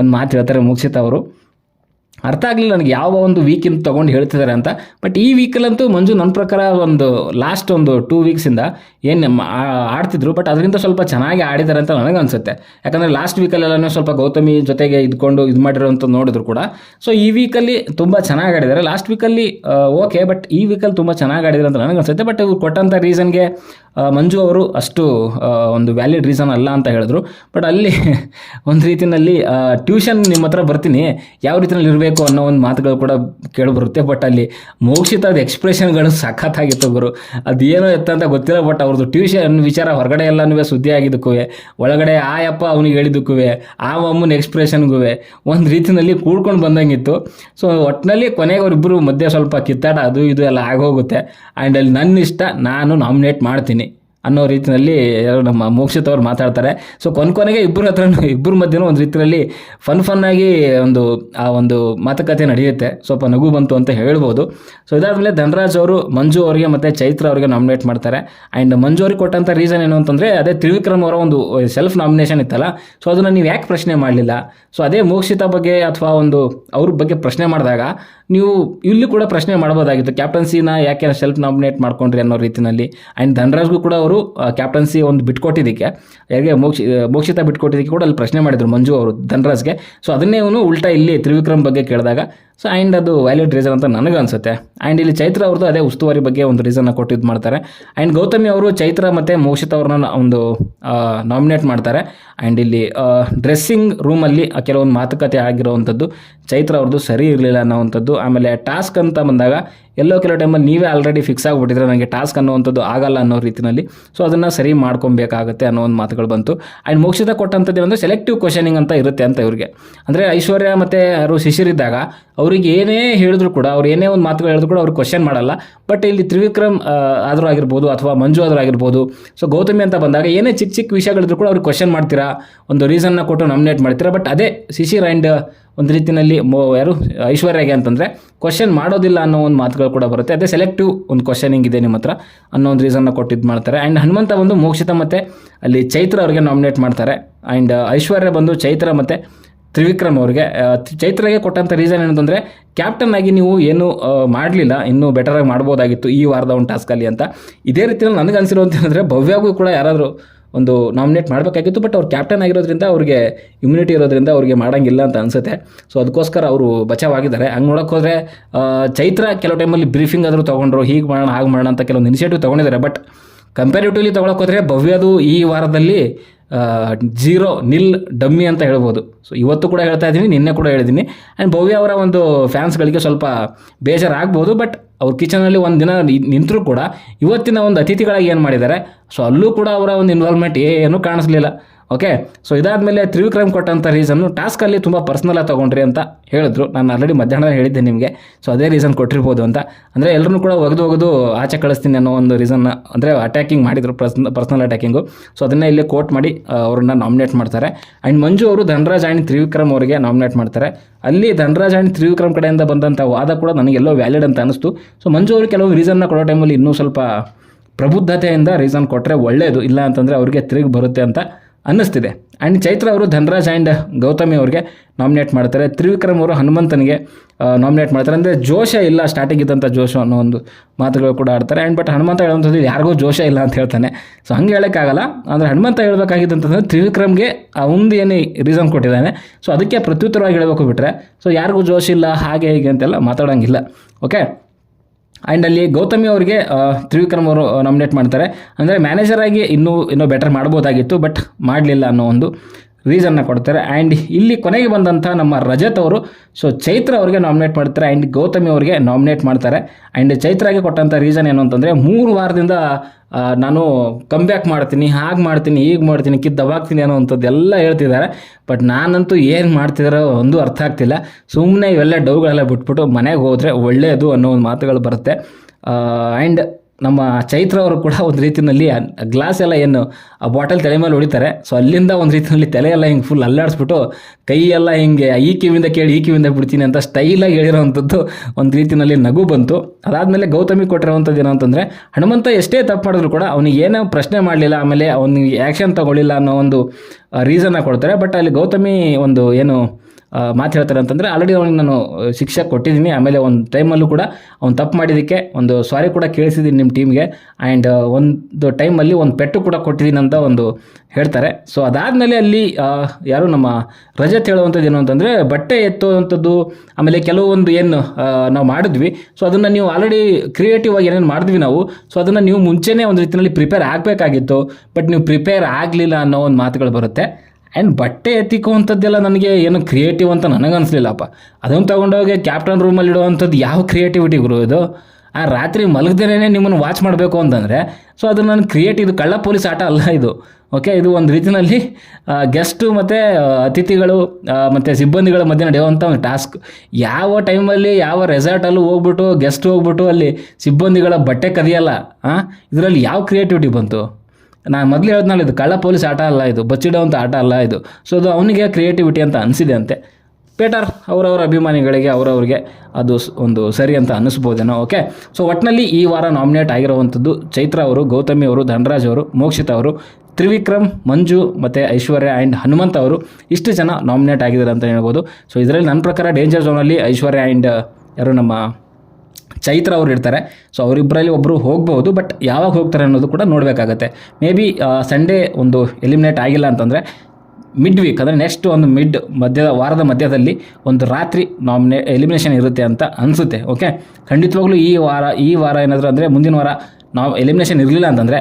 ಒಂದು ಮಾತು ಹೇಳ್ತಾರೆ ಮುಗಿಸಿತ ಅವರು. ಅರ್ಥ ಆಗಲಿಲ್ಲ ನನಗೆ ಯಾವ ಒಂದು ವೀಕಿಂದ ತೊಗೊಂಡು ಹೇಳ್ತಿದ್ದಾರೆ ಅಂತ. ಬಟ್ ಈ ವೀಕಲ್ಲಂತೂ ಮಂಜು ನನ್ನ ಪ್ರಕಾರ ಒಂದು ಲಾಸ್ಟ್ ಒಂದು ಟೂ ವೀಕ್ಸಿಂದ ಏನು ಆಡ್ತಿದ್ರು. ಬಟ್ ಅದರಿಂದ ಸ್ವಲ್ಪ ಚೆನ್ನಾಗಿ ಆಡಿದ್ದಾರೆ ಅಂತ ನನಗೆ ಅನಿಸುತ್ತೆ. ಯಾಕಂದರೆ ಲಾಸ್ಟ್ ವೀಕಲ್ಲೆಲ್ಲನೂ ಸ್ವಲ್ಪ ಗೌತಮಿ ಜೊತೆಗೆ ಇದ್ಕೊಂಡು ಇದು ಮಾಡಿರೋಂಥ ನೋಡಿದ್ರು ಕೂಡ. ಸೊ ಈ ವೀಕಲ್ಲಿ ತುಂಬ ಚೆನ್ನಾಗಿ ಆಡಿದ್ದಾರೆ. ಲಾಸ್ಟ್ ವೀಕಲ್ಲಿ ಓಕೆ ಬಟ್ ಈ ವೀಕಲ್ಲಿ ತುಂಬ ಚೆನ್ನಾಗಿ ಆಡಿದ್ದಾರೆ ಅಂತ ನನಗೆ ಅನಿಸುತ್ತೆ. ಬಟ್ ಇವ್ರು ಕೊಟ್ಟಂಥ ರೀಸನ್ಗೆ ಮಂಜು ಅವರು ಅಷ್ಟು ಒಂದು ವ್ಯಾಲಿಡ್ ರೀಸನ್ ಅಲ್ಲ ಅಂತ ಹೇಳಿದ್ರು. ಬಟ್ ಅಲ್ಲಿ ಒಂದು ರೀತಿಯಲ್ಲಿ ಟ್ಯೂಷನ್ ನಿಮ್ಮ ಹತ್ರ ಬರ್ತೀನಿ, ಯಾವ ರೀತಿಯಲ್ಲಿ ಇರಬೇಕು ಅನ್ನೋ ಒಂದು ಮಾತುಗಳು ಕೂಡ ಕೇಳಿಬರುತ್ತೆ. ಬಟ್ ಅಲ್ಲಿ ಮೋಕ್ಷಿತದ ಎಕ್ಸ್ಪ್ರೆಷನ್ಗಳು ಸಖತ್ತಾಗಿತ್ತು ಗುರು. ಅದೇನೋ ಎತ್ತ ಅಂತ ಗೊತ್ತಿಲ್ಲ ಬಟ್ ಅವ್ರದ್ದು ಟ್ಯೂಷನ್ ವಿಚಾರ ಹೊರಗಡೆ ಎಲ್ಲನೂ ಸುದ್ದಿ ಆಗಿದ್ದಕ್ಕೂ ಒಳಗಡೆ ಆ ಅಪ್ಪ ಅವನಿಗೆ ಹೇಳಿದ್ದಕ್ಕೂ ಆ ಅಮ್ಮನ ಎಕ್ಸ್ಪ್ರೆಷನ್ಗೂ ಒಂದು ರೀತಿಯಲ್ಲಿ ಕೂಡ್ಕೊಂಡು ಬಂದಂಗಿತ್ತು. ಸೊ ಒಟ್ಟಿನಲ್ಲಿ ಕೊನೆಗೆ ಅವರಿಬ್ಬರು ಮಧ್ಯೆ ಸ್ವಲ್ಪ ಕಿತ್ತಾಟ ಅದು ಇದು ಎಲ್ಲ ಆಗೋಗುತ್ತೆ. ಆ್ಯಂಡ್ ಅಲ್ಲಿ ನನ್ನ ಇಷ್ಟ ನಾನು ನಾಮಿನೇಟ್ ಮಾಡ್ತೀನಿ. ಅನ್ನೋ ರೀತಿಯಲ್ಲಿ ಯಾರು ನಮ್ಮ ಮೋಕ್ಷಿತ್ ಅವ್ರು ಮಾತಾಡ್ತಾರೆ. ಸೊ ಕೊನೆ ಕೊನೆಗೆ ಇಬ್ಬರ ಹತ್ರ ಇಬ್ಬರ ಮಧ್ಯನೂ ಒಂದು ರೀತಿಯಲ್ಲಿ ಫನ್ ಫನ್ನಾಗಿ ಒಂದು, ಆ ಒಂದು ಮಾತುಕತೆ ನಡೆಯುತ್ತೆ. ಸ್ವಲ್ಪ ನಗು ಬಂತು ಅಂತ ಹೇಳ್ಬೋದು. ಸೊ ಇದಾದಮೇಲೆ ಧನರಾಜ್ ಅವರು, ಮಂಜು ಅವರಿಗೆ ಮತ್ತು ಚೈತ್ರ ಅವರಿಗೆ ನಾಮಿನೇಟ್ ಮಾಡ್ತಾರೆ. ಆ್ಯಂಡ್ ಮಂಜು ಅವ್ರಿಗೆ ಕೊಟ್ಟಂಥ ರೀಸನ್ ಏನು ಅಂತಂದರೆ, ಅದೇ ತ್ರಿವಿಕ್ರಮ್ ಅವರ ಒಂದು ಸೆಲ್ಫ್ ನಾಮಿನೇಷನ್ ಇತ್ತಲ್ಲ. ಸೊ ಅದನ್ನು ನೀವು ಯಾಕೆ ಪ್ರಶ್ನೆ ಮಾಡಲಿಲ್ಲ? ಸೊ ಅದೇ ಮೋಕ್ಷಿತ ಬಗ್ಗೆ ಅಥವಾ ಒಂದು ಅವ್ರ ಬಗ್ಗೆ ಪ್ರಶ್ನೆ ಮಾಡಿದಾಗ, ನೀವು ಇಲ್ಲಿ ಕೂಡ ಪ್ರಶ್ನೆ ಮಾಡ್ಬೋದಾಗಿತ್ತು. ಕ್ಯಾಪ್ಟನ್ಸಿನ ಯಾಕೆ ಸೆಲ್ಫ್ ನಾಮಿನೇಟ್ ಮಾಡ್ಕೊಂಡ್ರಿ ಅನ್ನೋ ರೀತಿಯಲ್ಲಿ ಆ್ಯಂಡ್ ಧನರಾಜ್ಗೂ ಕೂಡ ಅವರು ಕ್ಯಾಪ್ಟನ್ಸಿ ಒಂದು ಬಿಟ್ಕೊಟ್ಟಿದ್ದಕ್ಕೆ, ಯಾರಿಗೆ ಮೋಕ್ಷ ಮೋಕ್ಷಿತ ಬಿಟ್ಕೊಟ್ಟಿದ್ದಕ್ಕೆ ಕೂಡ ಅಲ್ಲಿ ಪ್ರಶ್ನೆ ಮಾಡಿದರು ಮಂಜು ಅವರು, ಧನ್ರಾಜ್ಗೆ. ಸೊ ಅದನ್ನೇ ಅವನು ಉಲ್ಟಾ ಇಲ್ಲಿ ತ್ರಿವಿಕ್ರಮ್ ಬಗ್ಗೆ ಕೇಳಿದಾಗ ಸೊ ಆ್ಯಂಡ್ ಅದು ವ್ಯಾಲಿಡ್ ರೀಸನ್ ಅಂತ ನನಗೆ ಅನಿಸುತ್ತೆ. ಆ್ಯಂಡ್ ಇಲ್ಲಿ ಚೈತ್ರ ಅವ್ರದ್ದು ಅದೇ ಉಸ್ತುವಾರಿ ಬಗ್ಗೆ ಒಂದು ರೀಸನ್ನ ಕೊಟ್ಟು ಇದು ಮಾಡ್ತಾರೆ. ಆ್ಯಂಡ್ ಗೌತಮಿ ಅವರು ಚೈತ್ರ ಮತ್ತು ಮೋಕ್ಷಿತ್ ಅವ್ರನ್ನ ಒಂದು ನಾಮಿನೇಟ್ ಮಾಡ್ತಾರೆ. ಆ್ಯಂಡ್ ಇಲ್ಲಿ ಡ್ರೆಸ್ಸಿಂಗ್ ರೂಮಲ್ಲಿ ಕೆಲವೊಂದು ಮಾತುಕತೆ ಆಗಿರೋವಂಥದ್ದು ಚೈತ್ರ ಅವ್ರದ್ದು ಸರಿ ಇರಲಿಲ್ಲ ಅನ್ನೋವಂಥದ್ದು. ಆಮೇಲೆ ಟಾಸ್ಕ್ ಅಂತ ಬಂದಾಗ ಎಲ್ಲೋ ಕೆಲವು ಟೈಮಲ್ಲಿ ನೀವೇ ಆಲ್ರೆಡಿ ಫಿಕ್ಸ್ ಆಗಿಬಿಟ್ಟಿದ್ರೆ ನನಗೆ ಟಾಸ್ಕ್ ಅನ್ನೋವಂಥದ್ದು ಆಗಲ್ಲ ಅನ್ನೋ ರೀತಿಯಲ್ಲಿ ಸೊ ಅದನ್ನು ಸರಿ ಮಾಡ್ಕೊಬೇಕಾಗತ್ತೆ ಅನ್ನೋ ಒಂದು ಮಾತುಗಳು ಬಂತು. ಆ್ಯಂಡ್ ಮೋಕ್ಷಿತ ಕೊಟ್ಟಂಥದ್ದು ಒಂದು ಸೆಲೆಕ್ಟಿವ್ ಕ್ವಶನಿಂಗ್ ಅಂತ ಇರುತ್ತೆ ಅಂತ ಇವ್ರಿಗೆ. ಅಂದರೆ ಐಶ್ವರ್ಯ ಮತ್ತು ಯಾರು ಶಿಶಿರಿದ್ದಾಗ ಅವ್ರಿಗೆ ಏನೇ ಹೇಳಿದ್ರು ಕೂಡ, ಅವ್ರು ಏನೇ ಒಂದು ಮಾತುಗಳು ಹೇಳಿದ್ರು ಕೂಡ ಅವ್ರು ಕ್ವಶನ್ ಮಾಡಲ್ಲ. ಬಟ್ ಇಲ್ಲಿ ತ್ರಿವಿಕ್ರಮ್ ಆದರೂ ಆಗಿರ್ಬೋದು ಅಥವಾ ಮಂಜು ಆದರೂ ಆಗಿರ್ಬೋದು. ಸೊ ಗೌತಮಿ ಅಂತ ಬಂದಾಗ ಏನೇ ಚಿಕ್ಕ ಚಿಕ್ಕ ವಿಷಯಗಳಿದ್ರು ಕೂಡ ಅವ್ರು ಕ್ವಶನ್ ಮಾಡ್ತೀರಾ? ಒಂದು ರೀಸನ್ನ ಕೊಟ್ಟು ನಾಮಿನೇಟ್ ಮಾಡ್ತೀರಾ? ಬಟ್ ಅದೇ ಶಿಶಿರ್ ರೈಂಡ್ ಒಂದು ರೀತಿಯಲ್ಲಿ ಮೋ, ಯಾರು? ಐಶ್ವರ್ಯಗೆ ಅಂತಂದರೆ ಕ್ವಶನ್ ಮಾಡೋದಿಲ್ಲ ಅನ್ನೋ ಒಂದು ಮಾತುಗಳು ಕೂಡ ಬರುತ್ತೆ. ಅದೇ ಸೆಲೆಕ್ಟಿವ್ ಒಂದು ಕ್ವಶನಿಂಗ್ ಇದೆ ನಿಮ್ಮ ಹತ್ರ ಅನ್ನೋ ಒಂದು ರೀಸನ್ನ ಕೊಟ್ಟಿದ್ದು ಮಾಡ್ತಾರೆ. ಆ್ಯಂಡ್ ಹನುಮಂತ ಬಂದು ಮೋಕ್ಷಿತ ಮತ್ತು ಅಲ್ಲಿ ಚೈತ್ರ ಅವ್ರಿಗೆ ನಾಮಿನೇಟ್ ಮಾಡ್ತಾರೆ. ಆ್ಯಂಡ್ ಐಶ್ವರ್ಯ ಬಂದು ಚೈತ್ರ ಮತ್ತು ತ್ರಿವಿಕ್ರಮ್ ಅವರಿಗೆ ಚೈತ್ರಗೆ ಕೊಟ್ಟಂಥ ರೀಸನ್ ಏನಂತಂದರೆ ಕ್ಯಾಪ್ಟನ್ ಆಗಿ ನೀವು ಏನು ಮಾಡಲಿಲ್ಲ, ಇನ್ನೂ ಬೆಟರಾಗಿ ಮಾಡ್ಬೋದಾಗಿತ್ತು ಈ ವಾರದ ಒಂದು ಟಾಸ್ಕಲ್ಲಿ ಅಂತ. ಇದೇ ರೀತಿಯಲ್ಲಿ ನನಗೆ ಅನಿಸಿರುವಂತ ಏನಂದರೆ, ಭವ್ಯಾಗೂ ಕೂಡ ಯಾರಾದರೂ ಒಂದು ನಾಮಿನೇಟ್ ಮಾಡಬೇಕಾಗಿತ್ತು ಬಟ್ ಅವ್ರು ಕ್ಯಾಪ್ಟನ್ ಆಗಿರೋದ್ರಿಂದ ಅವ್ರಿಗೆ ಇಮ್ಯುನಿಟಿ ಇರೋದ್ರಿಂದ ಅವ್ರಿಗೆ ಮಾಡೋಂಗಿಲ್ಲ ಅಂತ ಅನಿಸುತ್ತೆ. ಸೊ ಅದಕ್ಕೋಸ್ಕರ ಅವರು ಬಚಾವಾಗಿದ್ದಾರೆ. ಹಂಗೆ ನೋಡೋಕೆ ಹೋದರೆ ಚೈತ್ರ ಕೆಲವು ಟೈಮಲ್ಲಿ ಬ್ರೀಫಿಂಗ್ ಆದರೂ ತೊಗೊಂಡ್ರು, ಹೀಗೆ ಮಾಡೋಣ, ಹಾಗೆ ಮಾಡೋಣ ಅಂತ ಕೆಲವೊಂದು ಇನಿಷಿಯೇಟಿವ್ ತೊಗೊಂಡಿದ್ದಾರೆ. ಬಟ್ ಕಂಪ್ಯಾರಿಟಿವ್ಲಿ ತೊಗೊಳಕ್ಕೆ ಹೋದರೆ, ಭವ್ಯದು ಈ ವಾರದಲ್ಲಿ ಜೀರೋ ನಿಲ್ ಡಮ್ಮಿ ಅಂತ ಹೇಳ್ಬೋದು. ಸೊ ಇವತ್ತು ಕೂಡ ಹೇಳ್ತಾ ಇದ್ದೀನಿ, ನಿನ್ನೆ ಕೂಡ ಹೇಳಿದ್ದೀನಿ. ಆ್ಯಂಡ್ ಭವ್ಯ ಅವರ ಒಂದು ಫ್ಯಾನ್ಸ್ಗಳಿಗೆ ಸ್ವಲ್ಪ ಬೇಜಾರಾಗ್ಬೋದು ಬಟ್ ಅವ್ರ ಕಿಚನಲ್ಲಿ ಒಂದು ದಿನ ನಿಂತರೂ ಕೂಡ ಇವತ್ತಿನ ಒಂದು ಅತಿಥಿಗಳಾಗಿ ಏನು ಮಾಡಿದ್ದಾರೆ? ಸೊ ಅಲ್ಲೂ ಕೂಡ ಅವರ ಒಂದು ಇನ್ವಾಲ್ವ್ಮೆಂಟ್ ಏನೂ ಕಾಣಿಸ್ಲಿಲ್ಲ. ಓಕೆ ಸೊ ಇದಾದಮೇಲೆ ತ್ರಿವಿಕ್ರಮ್ ಕೊಟ್ಟಂಥ ರೀಸನ್ನು ಟಾಸ್ಕಲ್ಲಿ ತುಂಬ ಪರ್ಸ್ನಲಾಗಿ ತೊಗೊಂಡ್ರಿ ಅಂತ ಹೇಳಿದ್ರು. ನಾನು ಆಲ್ರೆಡಿ ಮಧ್ಯಾಹ್ನ ಹೇಳಿದ್ದೆ ನಿಮಗೆ. ಸೊ ಅದೇ ರೀಸನ್ ಕೊಟ್ಟಿರ್ಬೋದು ಅಂತ. ಅಂದರೆ ಎಲ್ಲರೂ ಕೂಡ ಒಗೆದು ಒಗೆದು ಆಚೆ ಕಳಿಸ್ತೀನಿ ಅನ್ನೋ ಒಂದು ರೀಸನ್ನ ಅಂದರೆ ಅಟ್ಯಾಕಿಂಗ್ ಮಾಡಿದರು ಪರ್ಸ್ನ ಪರ್ಸ್ನಲ್ ಅಟ್ಯಾಕಿಂಗು ಸೊ ಅದನ್ನೇ ಇಲ್ಲಿ ಕೋಟ್ ಮಾಡಿ ಅವ್ರನ್ನ ನಾಮಿನೇಟ್ ಮಾಡ್ತಾರೆ. ಆ್ಯಂಡ್ ಮಂಜು ಅವರು ಧನರಾಜ್ ಆ್ಯಂಡ್ ತ್ರಿವಿಕ್ರಮ್ ಅವರಿಗೆ ನಾಮಿನೇಟ್ ಮಾಡ್ತಾರೆ. ಅಲ್ಲಿ ಧನರಾಜ್ ಆ್ಯಂಡ್ ತ್ರಿವಿಕ್ರಮ್ ಕಡೆಯಿಂದ ಬಂದಂಥ ವಾದ ಕೂಡ ನನಗೆಲ್ಲೋ ವ್ಯಾಲಿಡ್ ಅಂತ ಅನಿಸ್ತು. ಸೊ ಮಂಜು ಅವರು ಕೆಲವು ರೀಸನ್ನ ಕೊಡೋ ಟೈಮಲ್ಲಿ ಇನ್ನೂ ಸ್ವಲ್ಪ ಪ್ರಬುದ್ಧತೆಯಿಂದ ರೀಸನ್ ಕೊಟ್ಟರೆ ಒಳ್ಳೆಯದು ಇಲ್ಲ ಅಂತಂದರೆ ಅವರಿಗೆ ತಿರುಗಿ ಬರುತ್ತೆ ಅಂತ ಅನ್ನಿಸ್ತಿದೆ. ಆ್ಯಂಡ್ ಚೈತ್ರ ಅವರು ಧನರಾಜ್ ಆ್ಯಂಡ್ ಗೌತಮಿ ಅವ್ರಿಗೆ ನಾಮಿನೇಟ್ ಮಾಡ್ತಾರೆ. ತ್ರಿವಿಕ್ರಮ್ ಅವರು ಹನುಮಂತನಿಗೆ ನಾಮಿನೇಟ್ ಮಾಡ್ತಾರೆ. ಅಂದರೆ ಜೋಶ ಇಲ್ಲ ಸ್ಟಾರ್ಟಿಂಗ್ ಇದ್ದಂಥ ಜೋಶ ಅನ್ನೋ ಒಂದು ಮಾತುಗಳು ಕೂಡ ಆಡ್ತಾರೆ. ಆ್ಯಂಡ್ ಬಟ್ ಹನುಮಂತ ಹೇಳುವಂಥದ್ದು ಯಾರಿಗೂ ಜೋಶ ಇಲ್ಲ ಅಂತ ಹೇಳ್ತಾನೆ. ಸೊ ಹಂಗೆ ಹೇಳೋಕ್ಕಾಗಲ್ಲ. ಅಂದರೆ ಹನುಮಂತ ಹೇಳ್ಬೇಕಾಗಿದ್ದಂತಂದ್ರೆ ತ್ರಿವಿಕ್ರಮ್ಗೆ ಒಂದು ಏನೇ ರೀಸನ್ ಕೊಟ್ಟಿದ್ದಾನೆ. ಸೊ ಅದಕ್ಕೆ ಪ್ರತ್ಯುತ್ತರವಾಗಿ ಹೇಳಬೇಕು ಬಿಟ್ಟರೆ ಸೊ ಯಾರಿಗೂ ಜೋಶ ಇಲ್ಲ, ಹಾಗೆ ಹೀಗೆ ಅಂತೆಲ್ಲ ಮಾತಾಡೋಂಗಿಲ್ಲ. ಓಕೆ ಆ್ಯಂಡ್ ಅಲ್ಲಿ ಗೌತಮಿ ಅವರಿಗೆ ತ್ರಿವಿಕ್ರಮ್ ಅವರು ನಾಮಿನೇಟ್ ಮಾಡ್ತಾರೆ. ಅಂದರೆ ಮ್ಯಾನೇಜರಾಗಿ ಇನ್ನೂ ಇನ್ನೂ ಬೆಟರ್ ಮಾಡ್ಬೋದಾಗಿತ್ತು ಬಟ್ ಮಾಡಲಿಲ್ಲ ಅನ್ನೋ ಒಂದು ರೀಸನ್ನ ಕೊಡ್ತಾರೆ. ಆ್ಯಂಡ್ ಇಲ್ಲಿ ಕೊನೆಗೆ ಬಂದಂಥ ನಮ್ಮ ರಜತ್ ಅವರು ಸೊ ಚೈತ್ರ ಅವರಿಗೆ ನಾಮಿನೇಟ್ ಮಾಡ್ತಾರೆ ಆ್ಯಂಡ್ ಗೌತಮಿ ಅವರಿಗೆ ನಾಮಿನೇಟ್ ಮಾಡ್ತಾರೆ. ಆ್ಯಂಡ್ ಚೈತ್ರಾಗೆ ಕೊಟ್ಟಂಥ ರೀಸನ್ ಏನು ಅಂತಂದರೆ, ಮೂರು ವಾರದಿಂದ ನಾನು ಕಮ್ ಬ್ಯಾಕ್ ಮಾಡ್ತೀನಿ, ಹಾಗೆ ಮಾಡ್ತೀನಿ ಈಗ ಮಾಡ್ತೀನಿ ಕಿದ್ದವಾಗ್ತೀನಿ ಅನ್ನೋ ಅನ್ನೋವಂಥದ್ದು ಎಲ್ಲ ಹೇಳ್ತಿದ್ದಾರೆ. ಬಟ್ ನಾನಂತೂ ಏನು ಮಾಡ್ತಿದ್ದಾರೋ ಒಂದು ಅರ್ಥ ಆಗ್ತಿಲ್ಲ. ಸುಮ್ಮನೆ ಇವೆಲ್ಲ ಡೌಗಳೆಲ್ಲ ಬಿಟ್ಬಿಟ್ಟು ಮನೆಗೆ ಹೋದರೆ ಒಳ್ಳೆಯದು ಅನ್ನೋ ಒಂದು ಮಾತುಗಳು ಬರುತ್ತೆ. ಆ್ಯಂಡ್ ನಮ್ಮ ಚೈತ್ರ ಅವರು ಕೂಡ ಒಂದು ರೀತಿಯಲ್ಲಿ ಗ್ಲಾಸ್ ಎಲ್ಲ ಏನು, ಆ ಬಾಟಲ್ ತಲೆ ಮೇಲೆ ಹೊಡಿತಾರೆ. ಸೊ ಅಲ್ಲಿಂದ ಒಂದು ರೀತಿಯಲ್ಲಿ ತಲೆ ಎಲ್ಲ ಹಿಂಗೆ ಫುಲ್ ಅಲ್ಲಾಡಿಸ್ಬಿಟ್ಟು ಕೈ ಎಲ್ಲ ಹಿಂಗೆ ಈ ಕಿವಿಯಿಂದ ಕೇಳಿ ಈ ಕಿವಿಯಿಂದ ಬಿಡ್ತೀನಿ ಅಂತ ಸ್ಟೈಲಾಗಿ ಹೇಳಿರೋವಂಥದ್ದು ಒಂದು ರೀತಿಯಲ್ಲಿ ನಗು ಬಂತು. ಅದಾದಮೇಲೆ ಗೌತಮಿ ಕೊಟ್ಟಿರೋವಂಥದ್ದು ಏನು ಅಂತಂದರೆ, ಹನುಮಂತ ಎಷ್ಟೇ ತಪ್ಪು ಮಾಡಿದ್ರು ಕೂಡ ಅವನಿಗೆ ಏನೋ ಪ್ರಶ್ನೆ ಮಾಡಲಿಲ್ಲ, ಆಮೇಲೆ ಅವನಿಗೆ ಆ್ಯಕ್ಷನ್ ತಗೊಳ್ಳಿಲ್ಲ ಅನ್ನೋ ಒಂದು ರೀಸನ್ನ ಕೊಡ್ತಾರೆ. ಬಟ್ ಅಲ್ಲಿ ಗೌತಮಿ ಒಂದು ಏನು ಮಾತು ಹೇಳ್ತಾರೆ ಅಂತಂದರೆ ಆಲ್ರೆಡಿ ಅವ್ನಿಗೆ ನಾನು ಶಿಕ್ಷೆ ಕೊಟ್ಟಿದ್ದೀನಿ. ಆಮೇಲೆ ಒಂದು ಟೈಮಲ್ಲೂ ಕೂಡ ಅವ್ನು ತಪ್ಪು ಮಾಡಿದ್ದಕ್ಕೆ ಒಂದು ಸಾರಿ ಕೂಡ ಕೇಳಿಸಿದ್ದೀನಿ ನಿಮ್ಮ ಟೀಮ್ಗೆ ಆ್ಯಂಡ್ ಒಂದು ಟೈಮಲ್ಲಿ ಒಂದು ಪೆಟ್ಟು ಕೂಡ ಕೊಟ್ಟಿದ್ದೀನಿ ಅಂತ ಒಂದು ಹೇಳ್ತಾರೆ. ಸೊ ಅದಾದಮೇಲೆ ಅಲ್ಲಿ ಯಾರು ನಮ್ಮ ರಜತ್ ಹೇಳುವಂಥದ್ದು ಏನು ಅಂತಂದರೆ ಬಟ್ಟೆ ಎತ್ತುವಂಥದ್ದು, ಆಮೇಲೆ ಕೆಲವೊಂದು ಏನು ನಾವು ಮಾಡಿದ್ವಿ. ಸೊ ಅದನ್ನು ನೀವು ಆಲ್ರೆಡಿ ಕ್ರಿಯೇಟಿವ್ ಆಗಿ ಏನೇನು ಮಾಡಿದ್ವಿ ನಾವು. ಸೊ ಅದನ್ನು ನೀವು ಮುಂಚೆನೇ ಒಂದು ರೀತಿಯಲ್ಲಿ ಪ್ರಿಪೇರ್ ಆಗಬೇಕಾಗಿತ್ತು. ಬಟ್ ನೀವು ಪ್ರಿಪೇರ್ ಆಗಲಿಲ್ಲ ಅನ್ನೋ ಒಂದು ಮಾತುಗಳು ಬರುತ್ತೆ. ಆ್ಯಂಡ್ ಬಟ್ಟೆ ಎತ್ತಿಕ್ಕುವಂಥದ್ದೆಲ್ಲ ನನಗೆ ಏನು ಕ್ರಿಯೇಟಿವ್ ಅಂತ ನನಗೆ ಅನಿಸ್ಲಿಲ್ಲಪ್ಪ ಅದನ್ನು ತೊಗೊಂಡೋಗಿ ಕ್ಯಾಪ್ಟನ್ ರೂಮಲ್ಲಿ ಇಡುವಂಥದ್ದು ಯಾವ ಕ್ರಿಯೇಟಿವಿಟಿ ಗುರು ಇದು? ಆ ರಾತ್ರಿ ಮಲಗದೇನೆ ನಿಮ್ಮನ್ನು ವಾಚ್ ಮಾಡಬೇಕು ಅಂತಂದರೆ ಸೊ ಅದು ನನ್ನ ಕ್ರಿಯೇಟಿವ್ ಇದು ಕಳ್ಳ ಪೊಲೀಸ್ ಆಟ ಅಲ್ಲ ಇದು. ಓಕೆ ಇದು ಒಂದು ರೀತಿಯಲ್ಲಿ ಗೆಸ್ಟು ಮತ್ತು ಅತಿಥಿಗಳು ಮತ್ತು ಸಿಬ್ಬಂದಿಗಳ ಮಧ್ಯೆ ನಡೆಯುವಂಥ ಒಂದು ಟಾಸ್ಕ್ ಯಾವ ಟೈಮಲ್ಲಿ ಯಾವ ರೆಸಾರ್ಟಲ್ಲೂ ಹೋಗ್ಬಿಟ್ಟು ಗೆಸ್ಟ್ ಹೋಗ್ಬಿಟ್ಟು ಅಲ್ಲಿ ಸಿಬ್ಬಂದಿಗಳ ಬಟ್ಟೆ ಕದಿಯಲ್ಲ ಇದರಲ್ಲಿ ಯಾವ ಕ್ರಿಯೇಟಿವಿಟಿ ಬಂತು? ನಾನು ಮೊದಲು ಹೇಳಿದ್ನಲ್ಲ ಇದು ಕಳ್ಳ ಪೊಲೀಸ್ ಆಟ ಅಲ್ಲ ಇದು ಬಚ್ಚಿಡುವಂಥ ಆಟ ಅಲ್ಲ ಇದು. ಸೊ ಅದು ಅವನಿಗೆ ಕ್ರಿಯೇಟಿವಿಟಿ ಅಂತ ಅನಿಸಿದೆ ಅಂತೆ. ಪೇಟರ್, ಅವರವರ ಅಭಿಮಾನಿಗಳಿಗೆ, ಅವರವ್ರಿಗೆ ಅದು ಒಂದು ಸರಿ ಅಂತ ಅನ್ನಿಸ್ಬೋದೇನೋ ಓಕೆ ಸೊ ಒಟ್ಟಿನಲ್ಲಿ ಈ ವಾರ ನಾಮಿನೇಟ್ ಆಗಿರುವಂಥದ್ದು ಚೈತ್ರ ಅವರು, ಗೌತಮಿ ಅವರು, ಧನರಾಜ್ ಅವರು, ಮೋಕ್ಷಿತ್ ಅವರು, ತ್ರಿವಿಕ್ರಮ್, ಮಂಜು ಮತ್ತು ಐಶ್ವರ್ಯ ಆ್ಯಂಡ್ ಹನುಮಂತ್ ಅವರು ಇಷ್ಟು ಜನ ನಾಮಿನೇಟ್ ಆಗಿದ್ದಾರೆ ಅಂತ ಹೇಳ್ಬೋದು. ಸೊ ಇದರಲ್ಲಿ ನನ್ನ ಪ್ರಕಾರ ಡೇಂಜರ್ ಝೋನಲ್ಲಿ ಐಶ್ವರ್ಯ ಆ್ಯಂಡ್ ಯಾರು ನಮ್ಮ ಚೈತ್ರ ಅವರು ಇರ್ತಾರೆ. ಸೊ ಅವರಿಬ್ಬರಲ್ಲಿ ಒಬ್ಬರು ಹೋಗ್ಬೋದು ಬಟ್ ಯಾವಾಗ ಹೋಗ್ತಾರೆ ಅನ್ನೋದು ಕೂಡ ನೋಡಬೇಕಾಗತ್ತೆ. ಮೇ ಬಿ ಸಂಡೇ ಒಂದು ಎಲಿಮಿನೇಟ್ ಆಗಿಲ್ಲ ಅಂತಂದರೆ ಮಿಡ್ ವೀಕ್ ಅಂದರೆ ನೆಕ್ಸ್ಟ್ ಒಂದು ಮಿಡ್ ಮಧ್ಯದ, ವಾರದ ಮಧ್ಯದಲ್ಲಿ ಒಂದು ರಾತ್ರಿ ನಾಮಿನೇ ಎಲಿಮಿನೇಷನ್ ಇರುತ್ತೆ ಅಂತ ಅನಿಸುತ್ತೆ ಓಕೆ ಖಂಡಿತವಾಗ್ಲೂ ಈ ವಾರ ಈ ವಾರ ಏನಾದರೂ ಅಂದರೆ ಮುಂದಿನ ವಾರ ನಾವು ಎಲಿಮಿನೇಷನ್ ಇರಲಿಲ್ಲ ಅಂತಂದರೆ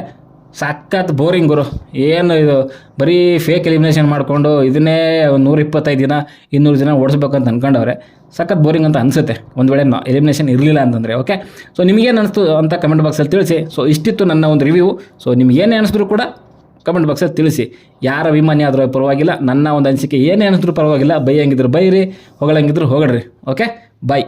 ಸಖತ್ ಬೋರಿಂಗ್ ಗುರು. ಏನು ಇದು, ಬರೀ ಫೇಕ್ ಎಲಿಮಿನೇಷನ್ ಮಾಡಿಕೊಂಡು ಇದನ್ನೇ ನೂರಿಪ್ಪತ್ತೈದು ದಿನ, ಇನ್ನೂರು ದಿನ ಓಡಿಸ್ಬೇಕಂತ ಅನ್ಕೊಂಡವ್ರೆ. ಸಖತ್ ಬೋರಿಂಗ್ ಅಂತ ಅನಿಸುತ್ತೆ. ಒಂದು ವೇಳೆ ಎಲಿಮಿನೇಷನ್ ಇರಲಿಲ್ಲ ಅಂತಂದರೆ ಓಕೆ ಸೊ ನಿಮಗೇನು ಅನಿಸ್ತು ಅಂತ ಕಮೆಂಟ್ ಬಾಕ್ಸಲ್ಲಿ ತಿಳಿಸಿ. ಸೊ ಇಷ್ಟಿತ್ತು ನನ್ನ ಒಂದು ರಿವ್ಯೂ ಸೊ ಏನೇ ಅನಿಸಿದ್ರು ಕೂಡ ಕಮೆಂಟ್ ಬಾಕ್ಸಲ್ಲಿ ತಿಳಿಸಿ. ಯಾರ ಅಭಿಮಾನಿ ಆದರೂ ಪರವಾಗಿಲ್ಲ, ನನ್ನ ಒಂದು ಅನಿಸಿಕೆ ಏನೇ ಅನಿಸಿದ್ರು ಪರವಾಗಿಲ್ಲ. ಬೈಯಂಗಿದ್ರು ಬೈರಿ, ಹೊಗಳಂಗಿದ್ರು ಹೊಗಳ್ರಿ ಓಕೆ ಬಾಯ್